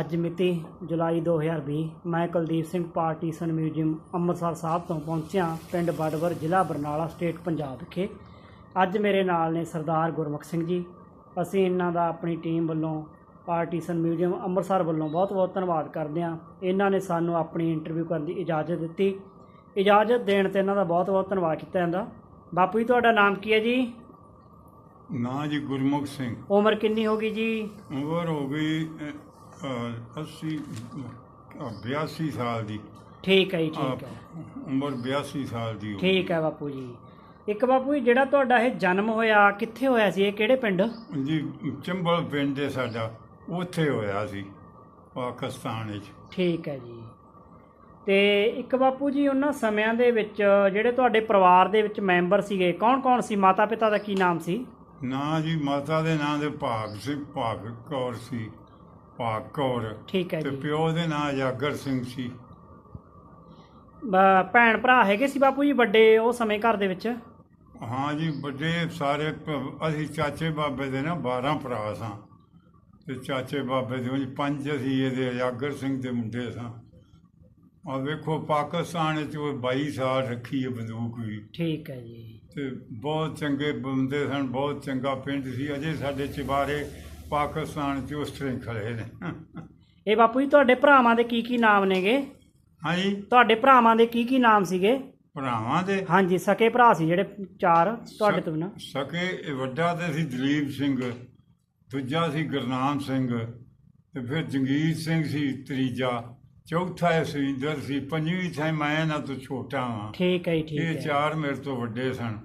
ਅੱਜ ਮਿਤੀ ਜੁਲਾਈ 2020 ਮੈਂ ਕੁਲਦੀਪ ਸਿੰਘ ਪਾਰਟੀਸ਼ਨ ਮਿਊਜ਼ੀਅਮ ਅੰਮ੍ਰਿਤਸਰ ਸਾਹਿਬ ਤੋਂ ਪਹੁੰਚਿਆ ਪਿੰਡ ਬਡਵਰ ਜ਼ਿਲ੍ਹਾ ਬਰਨਾਲਾ ਸਟੇਟ ਪੰਜਾਬ ਵਿਖੇ। ਅੱਜ ਮੇਰੇ ਨਾਲ ਨੇ ਸਰਦਾਰ ਗੁਰਮੁਖ ਸਿੰਘ ਜੀ। ਅਸੀਂ ਇਹਨਾਂ ਦਾ ਆਪਣੀ ਟੀਮ ਵੱਲੋਂ ਪਾਰਟੀਸ਼ਨ ਮਿਊਜ਼ੀਅਮ ਅੰਮ੍ਰਿਤਸਰ ਵੱਲੋਂ ਬਹੁਤ-ਬਹੁਤ ਧੰਨਵਾਦ ਕਰਦੇ ਹਾਂ। ਇਹਨਾਂ ਨੇ ਸਾਨੂੰ ਆਪਣੀ ਇੰਟਰਵਿਊ ਕਰਨ ਦੀ ਇਜਾਜ਼ਤ ਦਿੱਤੀ। ਇਜਾਜ਼ਤ ਦੇਣ ਤੇ ਇਹਨਾਂ ਦਾ ਬਹੁਤ-ਬਹੁਤ ਧੰਨਵਾਦ ਕੀਤਾ ਜਾਂਦਾ। ਬਾਪੂ ਜੀ ਤੁਹਾਡਾ ਨਾਮ ਕੀ ਹੈ ਜੀ? ਨਾਂ ਜੀ ਗੁਰਮੁਖ ਸਿੰਘ। ਉਮਰ ਕਿੰਨੀ ਹੋ ਗਈ ਜੀ? ਉਮਰ ਹੋ ਗਈ 80 ਅ, 82 ਸਾਲ ਦੀ। ਠੀਕ ਹੈ ਜੀ ਠੀਕ ਹੈ। ਉਮਰ 82 ਸਾਲ ਦੀ ਹੋ ਠੀਕ ਹੈ ਬਾਪੂ ਜੀ। ਇੱਕ ਬਾਪੂ ਜੀ ਜਿਹੜਾ ਤੁਹਾਡਾ ਇਹ ਜਨਮ ਹੋਇਆ ਕਿੱਥੇ ਹੋਇਆ ਸੀ? ਇਹ ਕਿਹੜੇ ਪਿੰਡ। ਜੀ ਚੰਬਲ ਪਿੰਡ ਹੈ ਸਾਡਾ। ਉੱਥੇ ਹੋਇਆ ਸੀ ਪਾਕਿਸਤਾਨ ਵਿੱਚ। ਠੀਕ ਹੈ ਜੀ। ਤੇ ਇੱਕ ਬਾਪੂ ਜੀ ਉਹਨਾਂ ਸਮਿਆਂ ਦੇ ਵਿੱਚ ਜਿਹੜੇ ਤੁਹਾਡੇ ਪਰਿਵਾਰ ਦੇ ਵਿੱਚ ਮੈਂਬਰ ਸੀਗੇ ਕੌਣ-ਕੌਣ ਸੀ? ਮਾਤਾ ਪਿਤਾ ਦਾ ਕੀ ਨਾਮ ਸੀ? ਨਾਂ ਜੀ ਮਾਤਾ ਦੇ ਨਾਂ ਦੇ ਭਾਗ ਸੀ ਭਾਗ ਕੌਰ ਸੀ। ਭਾਗ ਕੌਰ ਠੀਕ ਹੈ ਤੇ ਜੀ। ਪਿਓ ਦੇ ਨਾਂ ਜਾਗਰ ਸਿੰਘ ਸੀ। ਬ- ਭੈਣ ਭਰਾ ਹੈਗੇ ਸੀ ਬਾਪੂ ਜੀ ਵੱਡੇ ਉਹ ਸਮੇਂ ਘਰ ਦੇ ਵਿੱਚ? ਹਾਂ ਜੀ ਵੱਡੇ ਸਾਰੇ ਭ- ਅਸੀਂ ਚਾਚੇ ਬਾਬੇ ਦੇ ਨਾ 12 ਭਰਾ ਸਾਂ। ਤੇ ਚਾਚੇ ਬਾਬੇ ਦੇ ਉਂਝ ਪੰਜ ਅਸੀਂ ਇਹਦੇ ਜਾਗਰ ਸਿੰਘ ਦੇ ਮੁੰਡੇ ਸਾਂ। ਆ ਵੇਖੋ ਪਾਕਿਸਤਾਨ ਵਿੱਚ ਉਹ 22 ਸਾਲ ਰੱਖੀ ਹੈ ਬੰਦੂਕ ਵੀ। ਠੀਕ ਹੈ ਜੀ। ਤੇ ਬਹੁਤ ਚੰਗੇ ਬੰਦੇ ਸਨ ਬਹੁਤ ਚੰਗਾ ਪਿੰਡ ਸੀ। ਅਜੇ ਸਾਡੇ ਚਿਬਾਰੇ ਪਾਕਿਸਤਾਨ 'ਚ ਉਸ ਤਰ੍ਹਾਂ ਹੀ ਖੜੇ ਨੇ। ਇਹ ਬਾਪੂ ਜੀ ਤੁਹਾਡੇ ਭਰਾਵਾਂ ਦੇ ਕੀ ਕੀ ਨਾਮ ਨੇਗੇ? ਹਾਂਜੀ। ਤੁਹਾਡੇ ਭਰਾਵਾਂ ਦੇ ਕੀ ਕੀ ਨਾਮ ਸੀਗੇ? ਭਰਾਵਾਂ ਦੇ? ਹਾਂਜੀ ਸਕੇ ਭਰਾ ਸੀ ਜਿਹੜੇ ਚਾਰ ਤੁਹਾਡੇ ਤੋਂ ਬਿਨਾਂ। ਸਕੇ ਇਹ ਵੱਡਾ ਤੇ ਸੀ ਦਲੀਪ ਸਿੰਘ ਦੂਜਾ ਸੀ ਗੁਰਨਾਮ ਸਿੰਘ ਤੇ ਫਿਰ ਜੰਗੀਰ ਸਿੰਘ ਸੀ ਤੀਜਾ ਚੌਥਾ ਇਹ ਸੁਰਿੰਦਰ ਸੀ ਪੰਜਵੀਂ ਥਾਂ ਮੈਂ ਇਹਨਾਂ ਤੋਂ ਛੋਟਾ ਹਾਂ ਠੀਕ ਹੈ ਜੀ ਠੀਕ ਇਹ ਹੈ। ਚਾਰ ਮੇਰੇ ਤੋਂ ਵੱਡੇ ਸਨ।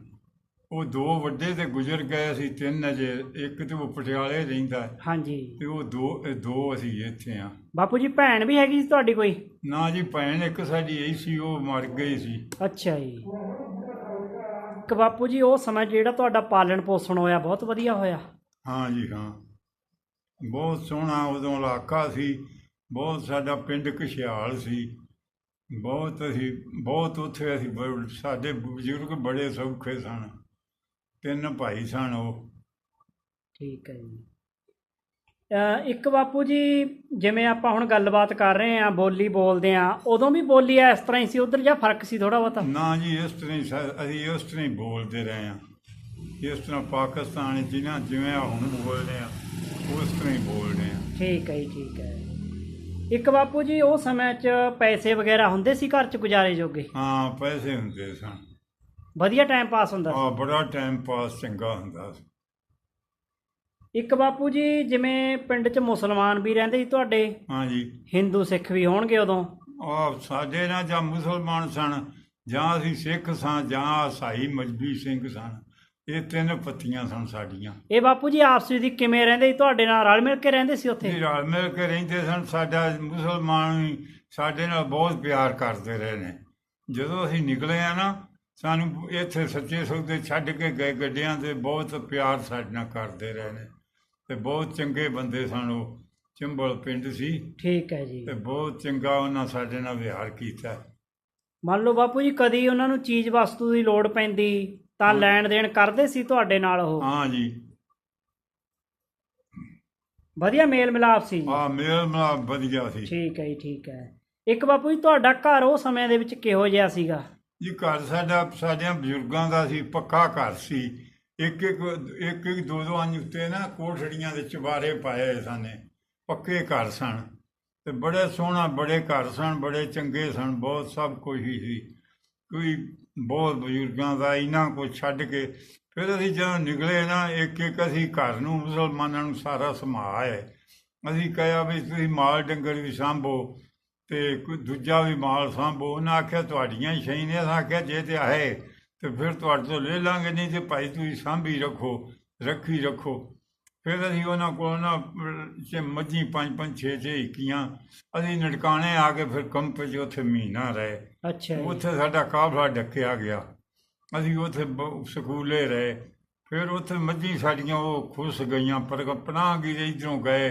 ਉਹ ਦੋ ਵੱਡੇ ਤੇ ਗੁਜ਼ਰ ਗਏ ਸੀ ਤਿੰਨ ਅਜੇ ਇੱਕ ਤੇ ਉਹ ਪਟਿਆਲੇ ਰਹਿੰਦਾ। ਹੈ, ਹਾਂਜੀ। ਤੇ ਉਹ ਦੋ ਇਹ ਦੋ ਅਸੀਂ ਇੱਥੇ ਆ। ਬਾਪੂ ਜੀ ਭੈਣ ਵੀ ਹੈਗੀ ਸੀ ਤੁਹਾਡੀ ਕੋਈ? ਨਾ ਜੀ ਭੈਣ ਇੱਕ ਸਾਡੀ ਇਹੀ ਸੀ ਉਹ ਮਰ ਗਈ ਸੀ। ਅੱਛਾ ਜੀ। ਇੱਕ ਬਾਪੂ ਜੀ ਉਹ ਸਮਾਂ ਜਿਹੜਾ ਤੁਹਾਡਾ ਪਾਲਣ ਪੋਸ਼ਣ ਹੋਇਆ ਬਹੁਤ ਵਧੀਆ ਹੋਇਆ। ਹਾਂ ਜੀ ਹਾਂ। ਬਹੁਤ ਸੋਹਣਾ ਉਦੋਂ ਇਲਾਕਾ ਸੀ ਬਹੁਤ ਸਾਡਾ ਪਿੰਡ ਖੁਸ਼ਹਾਲ ਸੀ। ਬਹੁਤ ਅਸੀਂ ਬਹੁਤ ਉੱਥੇ ਅਸੀਂ ਸਾਡੇ ਬਜ਼ੁਰਗ ਬੜੇ ਸੌਖੇ ਸਨ। ਤਿੰਨ ਭਾਈ ਸਨ ਉਹ। ਠੀਕ ਹੈ ਜੀ। ਇੱਕ ਬਾਪੂ ਜੀ ਜਿਵੇਂ ਆਪਾਂ ਹੁਣ ਗੱਲਬਾਤ ਕਰ ਰਹੇ ਆਂ ਬੋਲੀ ਬੋਲਦੇ ਆਂ ਉਦੋਂ ਵੀ ਬੋਲੀ ਇਸ ਤਰ੍ਹਾਂ ਹੀ ਸੀ ਉਧਰ ਜਾਂ ਫ਼ਰਕ ਸੀ ਥੋੜਾ ਬਹੁਤਾ? ਨਾ ਜੀ ਇਸ ਤਰ੍ਹਾਂ ਹੀ ਸਾ- ਅਸੀਂ ਇਸ ਤਰ੍ਹਾਂ ਹੀ ਬੋਲਦੇ ਰਹੇ ਹਾਂ। ਇਸ ਤਰ੍ਹਾਂ ਪਾਕਿਸਤਾਨ ਨਾ ਜਿਵੇਂ ਆ ਹੁਣ ਬੋਲਦੇ ਆ ਉਸ ਤਰ੍ਹਾਂ ਹੀ ਬੋਲਦੇ ਆ। ਠੀਕ ਹੈ ਜੀ ਠੀਕ ਹੈ। ਇੱਕ ਬਾਪੂ ਜੀ ਉਹ ਸਮੇਂ 'ਚ ਪੈਸੇ ਵਗੈਰਾ ਹੁੰਦੇ ਸੀ ਘਰ 'ਚ ਗੁਜ਼ਾਰੇ ਜੋਗੇ? ਹਾਂ ਪੈਸੇ ਹੁੰਦੇ ਸਨ। ਵਧੀਆ ਟਾਈਮ ਪਾਸ ਹੁੰਦਾ ਸੀ। ਆ ਬੜਾ ਟਾਈਮ ਪਾਸ ਚੰਗਾ ਹੁੰਦਾ ਸੀ। ਇੱਕ ਬਾਪੂ ਜੀ ਜਿਵੇਂ ਪਿੰਡ 'ਚ ਮੁਸਲਮਾਨ ਵੀ ਰਹਿੰਦੇ ਸੀ ਤੁਹਾਡੇ ਹਾਂ ਜੀ। ਹਿੰਦੂ ਸਿੱਖ ਵੀ ਹੋਣਗੇ ਉਦੋਂ। ਆ ਸਾਡੇ ਨਾਲ ਜਾਂ ਮੁਸਲਮਾਨ ਸਨ ਜਾਂ ਅਸੀਂ ਸਿੱਖ ਸਾਂ ਜਾਂ ਈਸਾਈ ਮਜਬੀ ਸਿੰਘ ਸਨ ਇਹ ਤਿੰਨ ਪੱਤੀਆਂ ਸਨ ਸਾਡੀਆਂ। ਇਹ ਬਾਪੂ ਜੀ ਆਪਸ ਵਿੱਚ ਕਿਵੇਂ ਰਹਿੰਦੇ ਸੀ? ਤੁਹਾਡੇ ਨਾਲ ਰਲ ਮਿਲ ਕੇ ਰਹਿੰਦੇ ਸੀ ਉੱਥੇ? ਇਹ ਰਲ ਮਿਲ ਕੇ ਰਹਿੰਦੇ ਸਨ। ਸਾਡਾ ਮੁਸਲਮਾਨ ਵੀ ਸਾਡੇ ਨਾਲ ਬਹੁਤ ਪਿਆਰ ਕਰਦੇ ਰਹੇ ਨੇ। ਜਦੋਂ ਅਸੀਂ ਨਿਕਲੇ ਆ ਨਾ ਸਾਨੂੰ ਇੱਥੇ ਸੱਚੇ ਸੌਦੇ ਛੱਡ ਕੇ ਗਏ ਗੱਡਿਆਂ ਤੇ ਬਹੁਤ ਪਿਆਰ ਸਾਡੇ ਨਾਲ ਕਰਦੇ ਰਹੇ ਨੇ ਤੇ ਬਹੁਤ ਚੰਗੇ ਬੰਦੇ ਸਨ ਉਹ ਚੰਬਲ ਪਿੰਡ ਸੀ ਠੀਕ ਹੈ ਜੀ। ਤੇ ਬਹੁਤ ਚੰਗਾ ਉਹਨਾਂ ਸਾਡੇ ਨਾਲ ਵਿਹਾਰ ਕੀਤਾ। ਮੰਨ ਲਓ ਬਾਪੂ ਜੀ ਕਦੀ ਉਹਨਾਂ ਨੂੰ ਚੀਜ਼ ਵਸਤੂ ਦੀ ਲੋੜ ਪੈਂਦੀ ਤਾਂ ਹਾਂ। ਲੈਣ ਦੇਣ ਕਰਦੇ ਸੀ ਤੁਹਾਡੇ ਨਾਲ ਉਹ? ਹਾਂ ਜੀ। ਵਧੀਆ ਮੇਲ ਮਿਲਾਪ ਸੀ ਆ ਮੇਲ ਮਿਲਾਪ ਵਧੀਆ ਸੀ। ਠੀਕ ਹੈ ਜੀ ਠੀਕ ਹੈ। ਇੱਕ ਬਾਪੂ ਜੀ ਤੁਹਾਡਾ ਘਰ ਉਹ ਸਮੇਂ ਦੇ ਵਿੱਚ ਕਿਹੋ ਜਿਹਾ ਸੀਗਾ? ਜੀ ਘਰ ਸਾਡਾ, ਸਾਡਿਆਂ ਬਜ਼ੁਰਗਾਂ ਦਾ ਸੀ, ਪੱਕਾ ਘਰ ਸੀ। ਇੱਕ ਇੱਕ ਇੱਕ ਇੱਕ, ਦੋ ਦੋ ਅੰਜ ਉੱਤੇ ਨਾ ਕੋਠੜੀਆਂ ਦੇ ਚੁਬਾਰੇ ਪਾਏ ਸਾਨੇ ਪੱਕੇ ਘਰ ਸਨ। ਤੇ ਬੜੇ ਸੋਹਣਾ, ਬੜੇ ਘਰ ਸਨ, ਬੜੇ ਚੰਗੇ ਸਨ, ਬਹੁਤ ਸਭ ਕੁਝ ਹੀ ਸੀ। ਕੋਈ ਬਹੁਤ ਬਜ਼ੁਰਗਾਂ ਦਾ ਇਹਨਾਂ ਕੁਝ ਛੱਡ ਕੇ ਫਿਰ ਅਸੀਂ ਜਦੋਂ ਨਿਕਲੇ ਨਾ, ਇੱਕ ਇੱਕ ਅਸੀਂ ਘਰ ਨੂੰ ਮੁਸਲਮਾਨਾਂ ਨੂੰ ਸਾਰਾ ਸਮਾਇਆ ਅਸੀਂ ਕਿਹਾ ਵੀ ਤੁਸੀਂ ਮਾਲ ਡੰਗਰ ਵੀ ਸਾਂਭੋ ਤੇ ਕੋਈ ਦੂਜਾ ਵੀ ਮਾਲ ਸਾਂਭੋ ਉਹਨਾਂ ਆਖਿਆ ਤੁਹਾਡੀਆਂ ਸ਼ਈ ਨੇ। ਅਸਾਂ ਆਖਿਆ ਜੇ ਤੇ ਆਏ ਤੇ ਫਿਰ ਤੁਹਾਡੇ ਤੋਂ ਲੈ ਲਾਂਗੇ ਨਹੀਂ ਤੇ ਭਾਈ ਤੁਸੀਂ ਸਾਂਭੀ ਰੱਖੋ ਰੱਖੀ ਰੱਖੋ। ਫਿਰ ਅਸੀਂ ਉਹਨਾਂ ਕੋਲ ਨਾ ਛੇ ਮੱਝੀ ਪੰਜ ਪੰਜ ਛੇ ਛੇ ਇੱਕੀਆਂ ਅਸੀਂ ਨਟਕਾਣੇ ਆ ਕੇ ਫਿਰ ਕੰਪ 'ਚ ਉੱਥੇ ਮਹੀਨਾ ਰਹੇ। ਅੱਛਾ ਜੀ। ਉੱਥੇ ਸਾਡਾ ਕਾਫਲਾ ਡੱਕਿਆ ਗਿਆ। ਅਸੀਂ ਉੱਥੇ ਸਕੂਲੇ ਰਹੇ। ਫਿਰ ਉੱਥੇ ਮੱਝੀ ਸਾਡੀਆਂ ਉਹ ਖੁੱਸ ਗਈਆਂ ਪਰ ਪਨਾਹ ਗਈ ਇਧਰੋਂ ਗਏ।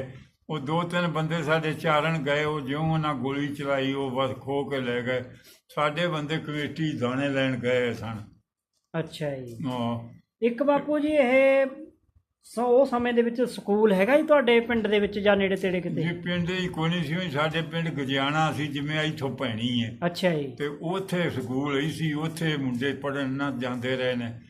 ਉਹ ਦੋ ਤਿੰਨ ਬੰਦੇ ਸਾਡੇ ਚਾਰਨ ਗਏ ਉਹ ਜਿਉਂ ਉਹਨਾਂ ਗੋਲੀ ਚਲਾਈ ਉਹ ਬਸ ਖੋ ਕੇ ਲੈ ਗਏ। ਸਾਡੇ ਬੰਦੇ ਕਮੇਟੀ ਦਾਣੇ ਲੈਣ ਗਏ ਸਨ। ਅੱਛਾ ਜੀ। ਹਾਂ। ਇੱਕ ਬਾਪੂ ਜੀ ਇਹ ਸੋ ਉਹ ਸਮੇਂ ਦੇ ਵਿੱਚ ਸਕੂਲ ਹੈਗਾ ਜੀ ਤੁਹਾਡੇ ਪਿੰਡ ਦੇ ਵਿੱਚ ਜਾਂ ਨੇੜੇ ਤੇੜੇ ਕਿਤੇ? ਜੇ ਪਿੰਡ ਹੀ ਕੋਈ ਨਹੀਂ ਸੀ ਸਾਡੇ ਪਿੰਡ ਗਜਿਆਣਾ ਸੀ ਜਿਵੇਂ ਇੱਥੋਂ ਪੈਣੀ ਹੈ। ਅੱਛਾ ਜੀ। ਤੇ ਉੱਥੇ ਸਕੂਲ ਹੀ ਸੀ ਉੱਥੇ ਮੁੰਡੇ ਪੜਨ ਨਾ ਜਾਂਦੇ ਰਹੇ ਨੇ।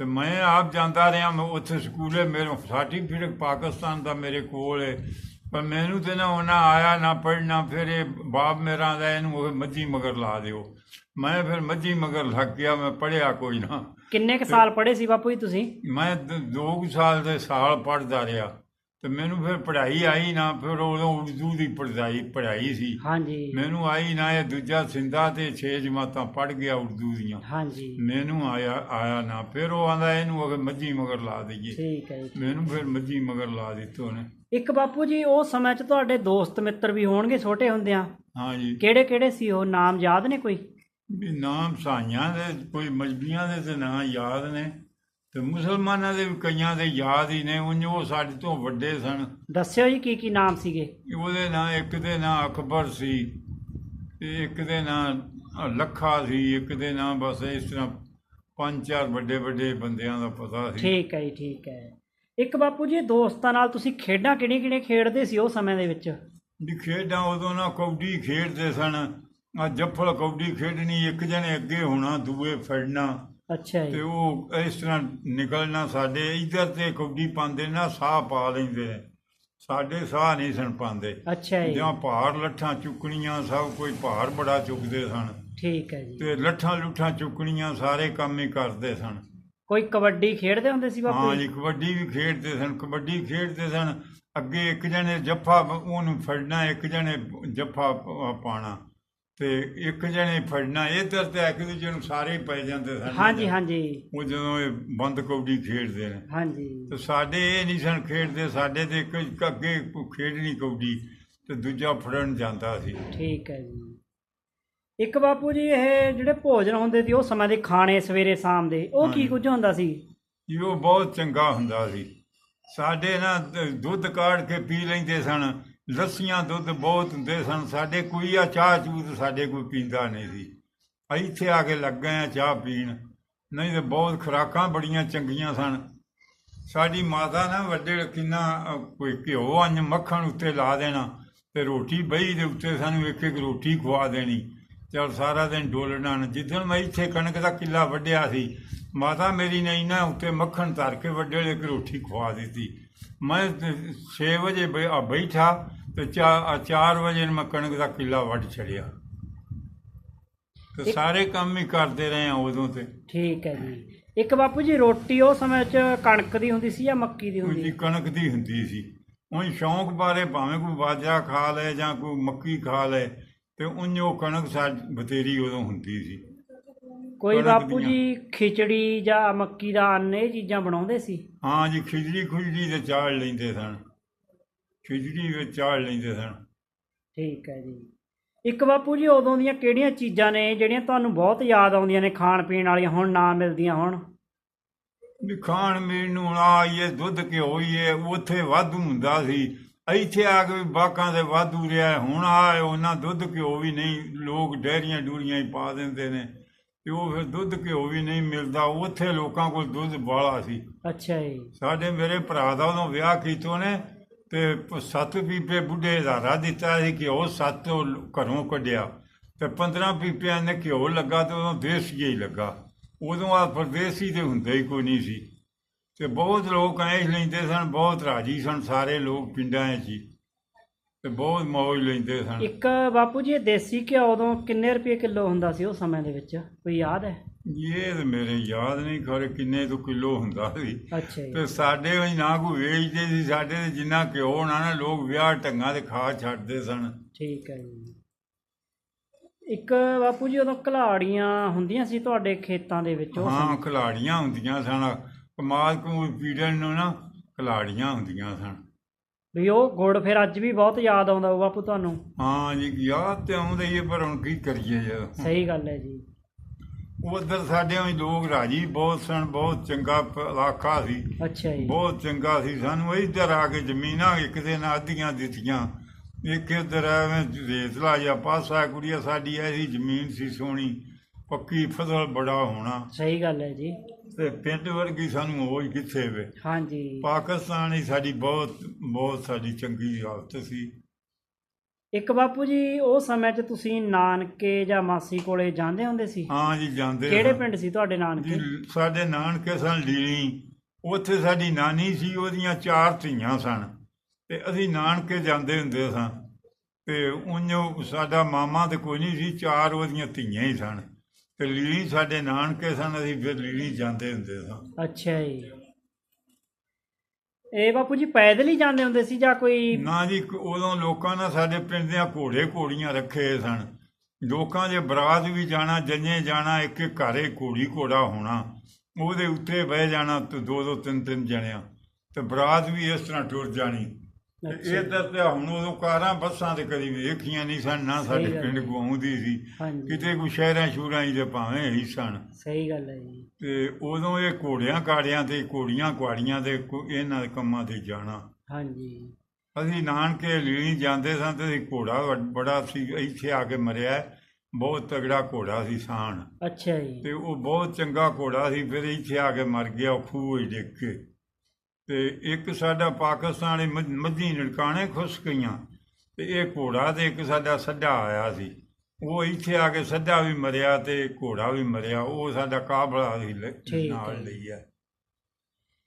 ਤੇ ਮੈਂ ਆਪ ਜਾਂਦਾ ਰਿਹਾ ਮੈਂ ਉੱਥੇ ਸਕੂਲੇ ਮੇਰੇ ਸਰਟੀਫਿਕੇਟ ਪਾਕਿਸਤਾਨ ਦਾ ਮੇਰੇ ਕੋਲ ਹੈ ਪਰ ਮੈਨੂੰ ਤੇ ਨਾ ਉਹਨਾਂ ਆਇਆ ਨਾ ਪੜਨਾ ਫਿਰ ਇਹ ਬਾਪ ਮੇਰਾ ਦਾ ਇਹਨੂੰ ਉਹ ਮੱਝੀ ਮਗਰ ਲਾ ਦਿਓ। ਮੈਂ ਫਿਰ ਮੱਝੀ ਮਗਰ ਲੱਗ ਗਿਆ ਮੈਂ ਪੜਿਆ ਕੋਈ ਨਾ। ਕਿੰਨੇ ਕ ਸਾਲ ਪੜ੍ਹੇ ਸੀ ਬਾਪੂ ਜੀ ਤੁਸੀਂ? ਮੈਂ ਦ- ਦੋ ਕੁ ਸਾਲ ਦੇ ਸਾਲ ਪੜਦਾ ਰਿਹਾ। ਤੇ ਮੈਨੂੰ ਫਿਰ ਪੜ੍ਹਾਈ ਆਈ ਨਾ ਫਿਰ ਉਦੋਂ ਉਰਦੂ ਦੀ ਪੜ੍ਹਾਈ ਪੜ੍ਹਾਈ ਸੀ। ਹਾਂਜੀ। ਮੈਨੂੰ ਆਈ ਨਾ ਇਹ ਦੂਜਾ ਸਿੰਦਾ ਤੇ ਛੇ ਜਮਾਤਾਂ ਪੜ੍ਹ ਗਿਆ ਉਰਦੂ ਦੀਆਂ। ਹਾਂਜੀ। ਮੈਨੂੰ ਆਇਆ ਆਇਆ ਨਾ ਫਿਰ ਉਹ ਆਂਦਾ ਇਹਨੂੰ ਅਗਰ ਮੱਝੀ ਮਗਰ ਲਾ ਦਈਏ। ਠੀਕ ਹੈ ਜੀ। ਮੈਨੂੰ ਫਿਰ ਮੱਝੀ ਮਗਰ ਲਾ ਦਿੱਤੇ ਉਹਨੇ। ਇੱਕ ਬਾਪੂ ਜੀ ਉਹ ਸਮੇਂ 'ਚ ਤੁਹਾਡੇ ਦੋਸਤ ਮਿੱਤਰ ਵੀ ਹੋਣਗੇ ਛੋਟੇ ਹੁੰਦਿਆਂ? ਹਾਂ ਜੀ। ਕਿਹੜੇ ਕਿਹੜੇ ਸੀ ਉਹ? ਨਾਮ ਯਾਦ ਨੇ ਕੋਈ? ਵੀ ਨਾਮ ਸਾਈਆਂ ਦੇ ਕੋਈ ਮਜਬੀਆਂ ਦੇ ਤੇ ਨਾਂ ਯਾਦ ਨੇ। ਤੇ ਮੁਸਲਮਾਨਾਂ ਦੇ ਵੀ ਕਈਆਂ ਦੇ ਯਾਦ ਹੀ ਨੇ ਉਂਝ ਉਹ ਸਾਡੇ ਤੋਂ ਵੱਡੇ ਸਨ। ਦੱਸਿਓ ਜੀ ਕੀ ਕੀ ਨਾਮ ਸੀਗੇ? ਉਹਦੇ ਨਾਂ ਇੱਕ ਦੇ ਨਾਂ ਅਕਬਰ ਸੀ ਤੇ ਇੱਕ ਦੇ ਨਾਂ ਲੱਖਾ ਸੀ ਇੱਕ ਦੇ ਨਾਂ ਬਸ ਇਸ ਤਰ੍ਹਾਂ ਪੰਜ ਚਾਰ ਵੱਡੇ ਵੱਡੇ ਬੰਦਿਆਂ ਦਾ ਪਤਾ ਸੀ। ਠੀਕ ਹੈ ਜੀ ਠੀਕ ਹੈ। ਇੱਕ ਬਾਪੂ ਜੀ ਦੋਸਤਾਂ ਨਾਲ ਤੁਸੀਂ ਖੇਡਾਂ ਕਿਹੜੀਆਂ ਕਿਹੜੀਆਂ ਖੇਡਦੇ ਸੀ ਉਹ ਸਮੇਂ ਦੇ ਵਿੱਚ? ਵੀ ਖੇਡਾਂ ਉਦੋਂ ਨਾ ਕਬੱਡੀ ਖੇਡਦੇ ਸਨ। ਆ ਜੱਫਲ ਕਬੱਡੀ ਖੇਡਣੀ ਇੱਕ ਜਣੇ ਅੱਗੇ ਹੋਣਾ ਦੂਏ ਫੜਨਾ। ਅੱਛਾ ਤੇ ਜੀ ਉਹ ਇਸ ਤਰ੍ਹਾਂ ਨਿਕਲਣਾ ਸਾਡੇ ਇੱਧਰ ਤੇ ਕਬੱਡੀ ਪਾਉਂਦੇ ਨਾ ਸਾਹ ਪਾ ਲੈਂਦੇ ਸਾਡੇ ਸਾਹ ਨਹੀਂ ਸਨ ਪਾਉਂਦੇ। ਅੱਛਾ ਜੀ। ਜਾਂ ਭਾਰ ਲੱਠਾਂ ਚੁੱਕਣੀਆਂ ਸਭ ਕੋਈ ਭਾਰ ਬੜਾ ਚੁੱਕਦੇ ਸਨ। ਠੀਕ ਹੈ ਜੀ। ਤੇ ਲੱਠਾਂ ਲੁੱਠਾਂ ਚੁੱਕਣੀਆਂ ਸਾਰੇ ਕੰਮ ਹੀ ਕਰਦੇ ਸਨ। ਕੋਈ ਕਬੱਡੀ ਖੇਡਦੇ ਹੁੰਦੇ ਸੀ ਬਾਪੂ ਹਾਂ ਜੀ? ਕਬੱਡੀ ਵੀ ਖੇਡਦੇ ਸਨ। ਕਬੱਡੀ ਖੇਡਦੇ ਸਨ। ਅੱਗੇ ਇੱਕ ਜਣੇ ਜੱਫਾ ਉਹਨੂੰ ਫੜਨਾ ਇੱਕ ਜਣੇ ਜੱਫਾ ਪਾਣਾ ਤੇ ਇੱਕ ਜਣੇ ਫੜਨਾ ਇੱਧਰ ਤੇ ਇੱਕ ਦੂਜੇ ਨੂੰ ਸਾਰੇ ਹੀ ਪੈ ਜਾਂਦੇ ਸਨ। ਹਾਂਜੀ ਹਾਂਜੀ। ਉਹ ਜਦੋਂ ਇਹ ਬੰਦ ਕਬੱਡੀ ਖੇਡਦੇ ਨੇ। ਹਾਂਜੀ। ਤੇ ਸਾਡੇ ਇਹ ਨਹੀਂ ਸਨ ਖੇਡਦੇ ਸਾਡੇ ਤੇ ਇੱਕ ਅੱਗੇ ਖੇਡਣੀ ਕਬੱਡੀ ਤੇ ਦੂਜਾ ਫੜਨ ਜਾਂਦਾ ਸੀ। ਠੀਕ ਹੈ ਜੀ। ਇੱਕ ਬਾਪੂ ਜੀ ਇਹ ਜਿਹੜੇ ਭੋਜਨ ਹੁੰਦੇ ਸੀ ਉਹ ਸਮੇਂ ਦੇ ਖਾਣੇ ਸਵੇਰੇ ਸ਼ਾਮ ਦੇ ਉਹ ਕੀ। ਕੁਝ ਹੁੰਦਾ ਸੀ? ਜੀ ਉਹ ਬਹੁਤ ਚੰਗਾ ਹੁੰਦਾ ਸੀ। ਸਾਡੇ ਨਾ ਦੁੱਧ ਕਾੜ ਕੇ ਪੀ ਲੈਂਦੇ ਸਨ। ਲੱਸੀਆਂ ਦੁੱਧ ਬਹੁਤ ਹੁੰਦੇ ਸਨ, ਸਾਡੇ ਕੋਈ ਆ ਚਾਹ ਚੂਤ ਸਾਡੇ ਕੋਈ ਪੀਂਦਾ ਨਹੀਂ ਸੀ। ਅਸੀਂ ਇੱਥੇ ਆ ਕੇ ਲੱਗ ਗਏ ਆ ਚਾਹ ਪੀਣ, ਨਹੀਂ ਤੇ ਬਹੁਤ ਖੁਰਾਕਾਂ ਬੜੀਆਂ ਚੰਗੀਆਂ ਸਨ। ਸਾਡੀ ਮਾਤਾ ਨਾ ਵੱਡੇ ਕਿੰਨਾ ਕੋਈ ਘਿਓ, ਅੰਨ, ਮੱਖਣ ਉੱਤੇ ਲਾ ਦੇਣਾ ਤੇ ਰੋਟੀ ਬਈ ਦੇ ਉੱਤੇ ਸਾਨੂੰ ਇੱਕ ਇੱਕ ਰੋਟੀ ਖਵਾ ਦੇਣੀ। ਚਲ ਸਾਰਾ ਦਿਨ ਡੋਲਣਾ ਨਾ ਜਿੱਦਣ ਮੈਂ ਇੱਥੇ ਕਣਕ ਦਾ ਕਿੱਲਾ ਵੱਢਿਆ ਸੀ ਮਾਤਾ ਮੇਰੀ ਨੇ ਇਹਨਾਂ ਉੱਤੇ ਮੱਖਣ ਧਰ ਕੇ ਵੱਡੇ ਵਾਲੇ ਇੱਕ ਰੋਟੀ ਖਵਾ ਦਿੱਤੀ। ਮੈਂ 6 ਵਜੇ ਬੈਠਾ ਤੇ 4 ਵਜੇ ਮੈਂ ਕਣਕ ਦਾ ਕਿੱਲਾ ਵੱਢ ਛੜਿਆ ਤੇ ਸਾਰੇ ਕੰਮ ਹੀ ਕਰਦੇ ਰਹੇ ਆ ਉਦੋਂ ਤੇ। ਠੀਕ ਹੈ ਜੀ। ਇੱਕ ਬਾਪੂ ਜੀ ਰੋਟੀ ਉਹ ਸਮੇਂ 'ਚ ਕਣਕ ਦੀ ਹੁੰਦੀ ਸੀ ਜਾਂ ਮੱਕੀ ਦੀ ਹੁੰਦੀ? ਜੀ ਕਣਕ ਦੀ ਹੁੰਦੀ ਸੀ। ਉਹ ਸ਼ੌਂਕ ਬਾਰੇ ਭਾਵੇਂ ਕੋਈ ਬਾਜਰਾ ਖਾ ਲਏ ਜਾਂ ਕੋਈ ਮੱਕੀ ਖਾ ਲਏ ਤੇ ਉਹ ਕਣਕ ਸਾਡੀ ਬਤੇਰੀ ਉਦੋਂ ਹੁੰਦੀ ਸੀ। ਕੋਈ ਕਣਕ ਬਾਪੂ ਦੀਆਂ। ਜੀ ਖਿਚੜੀ ਜਾਂ ਮੱਕੀ ਦਾ ਅੰਨ ਇਹ ਚੀਜ਼ਾਂ ਬਣਾਉਂਦੇ ਸੀ? ਹਾਂ ਜੀ ਖਿਚੜੀ ਖੁਜੜੀ ਤੇ ਚਾੜ ਲੈਂਦੇ ਸਨ। ਖਿਚੜੀ ਵਿੱਚ ਚਾੜ ਲੈਂਦੇ ਸਨ। ਠੀਕ ਹੈ ਜੀ। ਇੱਕ ਬਾਪੂ ਜੀ ਉਦੋਂ ਦੀਆਂ ਕਿਹੜੀਆਂ ਚੀਜ਼ਾਂ ਨੇ ਜਿਹੜੀਆਂ ਤੁਹਾਨੂੰ ਬਹੁਤ ਯਾਦ ਆਉਂਦੀਆਂ ਨੇ ਖਾਣ ਪੀਣ ਵਾਲੀਆਂ? ਹੁਣ ਨਾ ਮਿਲਦੀਆਂ ਹੁਣ। ਵੀ ਖਾਣ ਪੀਣ ਨੂੰ ਆ ਇਹ ਦੁੱਧ ਘਿਓ ਹੀ ਹੈ ਉੱਥੇ ਵਾਧੂ ਹੁੰਦਾ ਸੀ। ਇੱਥੇ ਆ ਕੇ ਬਾਕਾਂ ਦੇ ਵਾਧੂ ਰਿਹਾ ਹੁਣ ਆ ਉਹਨਾਂ ਦੁੱਧ ਘਿਓ ਵੀ ਨਹੀਂ ਲੋਕ ਡੈਰੀਆਂ ਡੂਰੀਆਂ ਹੀ ਪਾ ਦਿੰਦੇ ਨੇ। ਤੇ ਉਹ ਫਿਰ ਦੁੱਧ ਘਿਓ ਵੀ ਨਹੀਂ ਮਿਲਦਾ। ਉੱਥੇ ਲੋਕਾਂ ਕੋਲ ਦੁੱਧ ਬਾਲਾ ਸੀ। ਅੱਛਾ ਜੀ। ਸਾਡੇ ਮੇਰੇ ਭਰਾ ਦਾ ਉਦੋਂ ਵਿਆਹ ਕੀਤਾ ਨੇ ਤੇ ਸੱਤ ਪੀਪੇ ਬੁੱਢੇ ਹਜ਼ਾਰਾ ਦਿੱਤਾ ਸੀ ਕਿ ਉਹ ਸੱਤ ਘਰੋਂ ਕੱਢਿਆ। ਤੇ 15 ਪੀਪਿਆਂ ਨੇ ਘਿਓ ਲੱਗਾ ਤੇ ਉਦੋਂ ਦੇਸੀ ਹੀ ਲੱਗਾ। ਉਦੋਂ ਆ ਪਰਦੇਸੀ ਤੇ ਹੁੰਦਾ ਹੀ ਕੋਈ ਨਹੀਂ ਸੀ। ਤੇ ਬਹੁਤ ਲੋਕ ਐਂ ਲੈਂਦੇ ਸਨ ਬਹੁਤ ਰਾਜੀ ਸਨ ਸਾਰੇ ਲੋਕ ਪਿੰਡਾਂ 'ਚ ਹੀ। ਤੇ ਬਹੁਤ ਮੌਜ ਲੈਂਦੇ ਸਨ। ਇੱਕ ਬਾਪੂ ਜੀ ਇਹ ਦੇਸੀ ਘਿਓ ਉਦੋਂ ਕਿੰਨੇ ਰੁਪਏ ਕਿਲੋ ਹੁੰਦਾ ਸੀ ਉਹ ਸਮੇਂ ਦੇ ਵਿੱਚ? ਕੋਈ ਯਾਦ ਹੈ? ਇਹ ਤੇ ਮੇਰੇ ਯਾਦ ਨਹੀਂ ਖਰੇ ਕਿੰਨੇ ਤੋਂ ਕਿਲੋ ਹੁੰਦਾ ਸੀ। ਅੱਛਾ ਜੀ। ਤੇ ਸਾਡੇ ਵੀ ਨਾ ਕੋਈ ਵੇਚਦੇ ਸੀ ਸਾਡੇ ਤੇ ਜਿੰਨਾ ਘਿਓ ਹੋਣਾ ਨਾ ਲੋਕ ਵਿਆਹ ਢੰਗਾਂ ਤੇ ਖਾ ਛੱਡਦੇ ਸਨ। ਠੀਕ ਹੈ ਜੀ। ਇੱਕ ਬਾਪੂ ਜੀ ਉਦੋਂ ਘਲਾੜੀਆਂ ਹੁੰਦੀਆਂ ਸੀ ਤੁਹਾਡੇ ਖੇਤਾਂ ਦੇ ਵਿੱਚ ਉਹ ਹਾਂ? ਖਿਲਾੜੀਆਂ ਹੁੰਦੀਆਂ ਸਨ। ਕਮਾਲ ਕਮੂਲ ਪੀੜਨ ਨੂੰ ਨਾ ਖਿਲਾੜੀਆਂ ਹੁੰਦੀਆਂ ਸਨ। ਵੀ ਉਹ ਗੁੜ ਫਿਰ ਅੱਜ ਵੀ ਬਹੁਤ ਯਾਦ ਆਉਂਦਾ ਉਹ ਬਾਪੂ ਤੁਹਾਨੂੰ? ਹਾਂ ਜੀ ਯਾਦ ਤੇ ਆਉਂਦਾ ਹੀ ਹੈ, ਪਰ ਹੁਣ ਕੀ ਕਰੀਏ ਯਾਰ ਸਹੀ ਗੱਲ ਹੈ ਜੀ। ਉਧਰ ਸਾਡੇ ਵੀ ਲੋਕ ਰਾਜੀ ਬਹੁਤ ਸਨ ਬਹੁਤ ਚੰਗਾ ਪ- ਇਲਾਕਾ ਸੀ। ਅੱਛਾ ਜੀ। ਬਹੁਤ ਚੰਗਾ ਸੀ। ਸਾਨੂੰ ਇੱਧਰ ਆ ਕੇ ਜ਼ਮੀਨਾਂ ਇੱਕ ਦੇ ਨਾਲ ਅੱਧੀਆਂ ਦਿੱਤੀਆਂ। ਇੱਕ ਇੱਧਰ ਐਵੇਂ ਰੇਤਲਾ ਜਾਂ ਪਾਸਾ ਕੁੜੀਆ ਸਾਡੀ ਐਸੀ ਜ਼ਮੀਨ ਸੀ ਸੋਹਣੀ ਪੱਕੀ ਫਸਲ ਬੜਾ ਹੋਣਾ। ਸਹੀ ਗੱਲ ਹੈ ਜੀ। ਤੇ ਪਿੰਡ ਵਰਗੀ ਸਾਨੂੰ ਹੋਈ ਕਿੱਥੇ ਵੇ? ਹਾਂਜੀ। ਪਾਕਿਸਤਾਨ ਹੀ ਸਾਡੀ ਬਹੁਤ ਬਹੁਤ ਸਾਡੀ ਚੰਗੀ ਹਾਲਤ ਸੀ। ਇੱਕ ਬਾਪੂ ਜੀ ਉਹ ਸਮੇਂ 'ਚ ਤੁਸੀਂ ਨਾਨਕੇ ਜਾਂ ਮਾਸੀ ਕੋਲੇ ਜਾਂਦੇ ਹੁੰਦੇ ਸੀ? ਹਾਂ ਜੀ ਜਾਂਦੇ ਕਿਹੜੇ। ਪਿੰਡ ਸੀ ਤੁਹਾਡੇ ਨਾਨਕੇ? ਜੀ, ਸਾਡੇ ਨਾਨਕੇ ਸਨ ਲੀਲੀ। ਉੱਥੇ ਸਾਡੀ ਨਾਨੀ ਸੀ ਉਹਦੀਆਂ ਚਾਰ ਧੀਆਂ ਸਨ। ਤੇ ਅਸੀਂ ਨਾਨਕੇ ਜਾਂਦੇ ਹੁੰਦੇ ਸਾਂ। ਤੇ ਉਹਨੋਂ ਸਾਡਾ ਮਾਮਾ ਤੇ ਕੋਈ ਨਹੀਂ ਸੀ ਚਾਰ ਉਹਦੀਆਂ ਧੀਆਂ ਹੀ ਸਨ। ਤੇ ਲੀਲੀ ਸਾਡੇ ਨਾਨਕੇ ਸਨ ਅਸੀਂ ਫਿਰ ਲੀਲੀ ਜਾਂਦੇ ਹੁੰਦੇ ਸਾਂ। ਅੱਛਾ ਜੀ। ਇਹ ਬਾਪੂ ਜੀ ਪੈਦਲ ਹੀ ਜਾਂਦੇ ਹੁੰਦੇ ਸੀ ਜਾਂ ਕੋਈ ਨਾ ਜੀ ਉਦੋਂ ਲੋਕਾਂ ਨੇ ਸਾਡੇ ਪਿੰਡ ਦੀਆਂ ਘੋੜੇ ਘੋੜੀਆਂ ਰੱਖੇ ਸਨ। ਲੋਕਾਂ ਦੇ ਬਰਾਤ ਵੀ ਜਾਣਾ ਜੰਨੇ ਜਾਣਾ ਇੱਕ ਇੱਕ ਘਰੇ ਘੋੜੀ ਘੋੜਾ ਹੋਣਾ। ਉਹਦੇ ਉੱਤੇ ਬਹਿ ਜਾਣਾ ਤੇ ਦੋ ਦੋ ਤਿੰਨ ਤਿੰਨ ਜਣਿਆਂ। ਤੇ ਬਰਾਤ ਵੀ ਇਸ ਤਰ੍ਹਾਂ ਟੁਰ ਜਾਣੀ। ਇਹ ਤਾਂ ਤੇ ਹੁਣ ਉਦੋਂ ਕਾਰਾਂ ਬੱਸਾਂ ਤੇ ਕਦੀ ਵੇਖੀਆਂ ਨਹੀਂ ਸਨ ਨਾ ਸਾਡੇ ਸਹੀ ਗੱਲ ਪਿੰਡ ਹੈ। ਸੀ। ਹਾਂਜੀ। ਕਿਤੇ ਕੋਈ ਸ਼ਹਿਰਾਂ ਸ਼ੂਰਾਂ ਹੀ ਦੇ ਭਾਵੇਂ ਹੀ ਸਨ। ਸਹੀ ਗੱਲ ਹੈ ਜੀ। ਤੇ ਉਦੋਂ ਇਹ ਘੋੜਿਆਂ ਕਾੜਿਆਂ ਤੇ ਘੋੜੀਆਂ ਕੁਆੜੀਆਂ ਕੋ- ਇਹਨਾਂ ਦੇ ਕੰਮਾਂ ਤੇ ਜਾਣਾ। ਹਾਂਜੀ। ਅਸੀਂ ਨਾਨਕੇ ਲੀਣੀ ਜਾਂਦੇ ਸਾਂ ਤੇ ਅਸੀਂ ਘੋੜਾ ਬੜਾ ਸੀ ਇੱਥੇ ਆ ਕੇ ਮਰਿਆ। ਹੈ। ਬਹੁਤ ਤਗੜਾ ਘੋੜਾ ਸੀ ਸਾਣ ਅੱਛਾ ਜੀ। ਤੇ ਉਹ ਬਹੁਤ ਚੰਗਾ ਘੋੜਾ ਸੀ ਫਿਰ ਇੱਥੇ ਆ ਕੇ ਮਰ ਗਿਆ ਉਹ ਖੂਹ ਹੀ ਡਿੱਗ ਕੇ। ਤੇ ਇੱਕ ਸਾਡਾ ਪਾਕਿਸਤਾਨੀ ਮੱਝ- ਨੜਕਾਣੇ ਖੁੱਸ ਗਈਆਂ ਤੇ ਇਹ ਘੋੜਾ ਤੇ ਇੱਕ ਸਾਡਾ ਸੱਡਾ ਆਇਆ ਸੀ। ਉਹ ਇੱਥੇ ਆ ਕੇ ਸੱਡਾ ਵੀ ਮਰਿਆ ਤੇ ਘੋੜਾ ਵੀ ਮਰਿਆ ਉਹ ਸਾਡਾ ਕਾਬਲਾ ਠੀਕ ਨਾਲ ਹੈ। ਲਈ ਹੈ।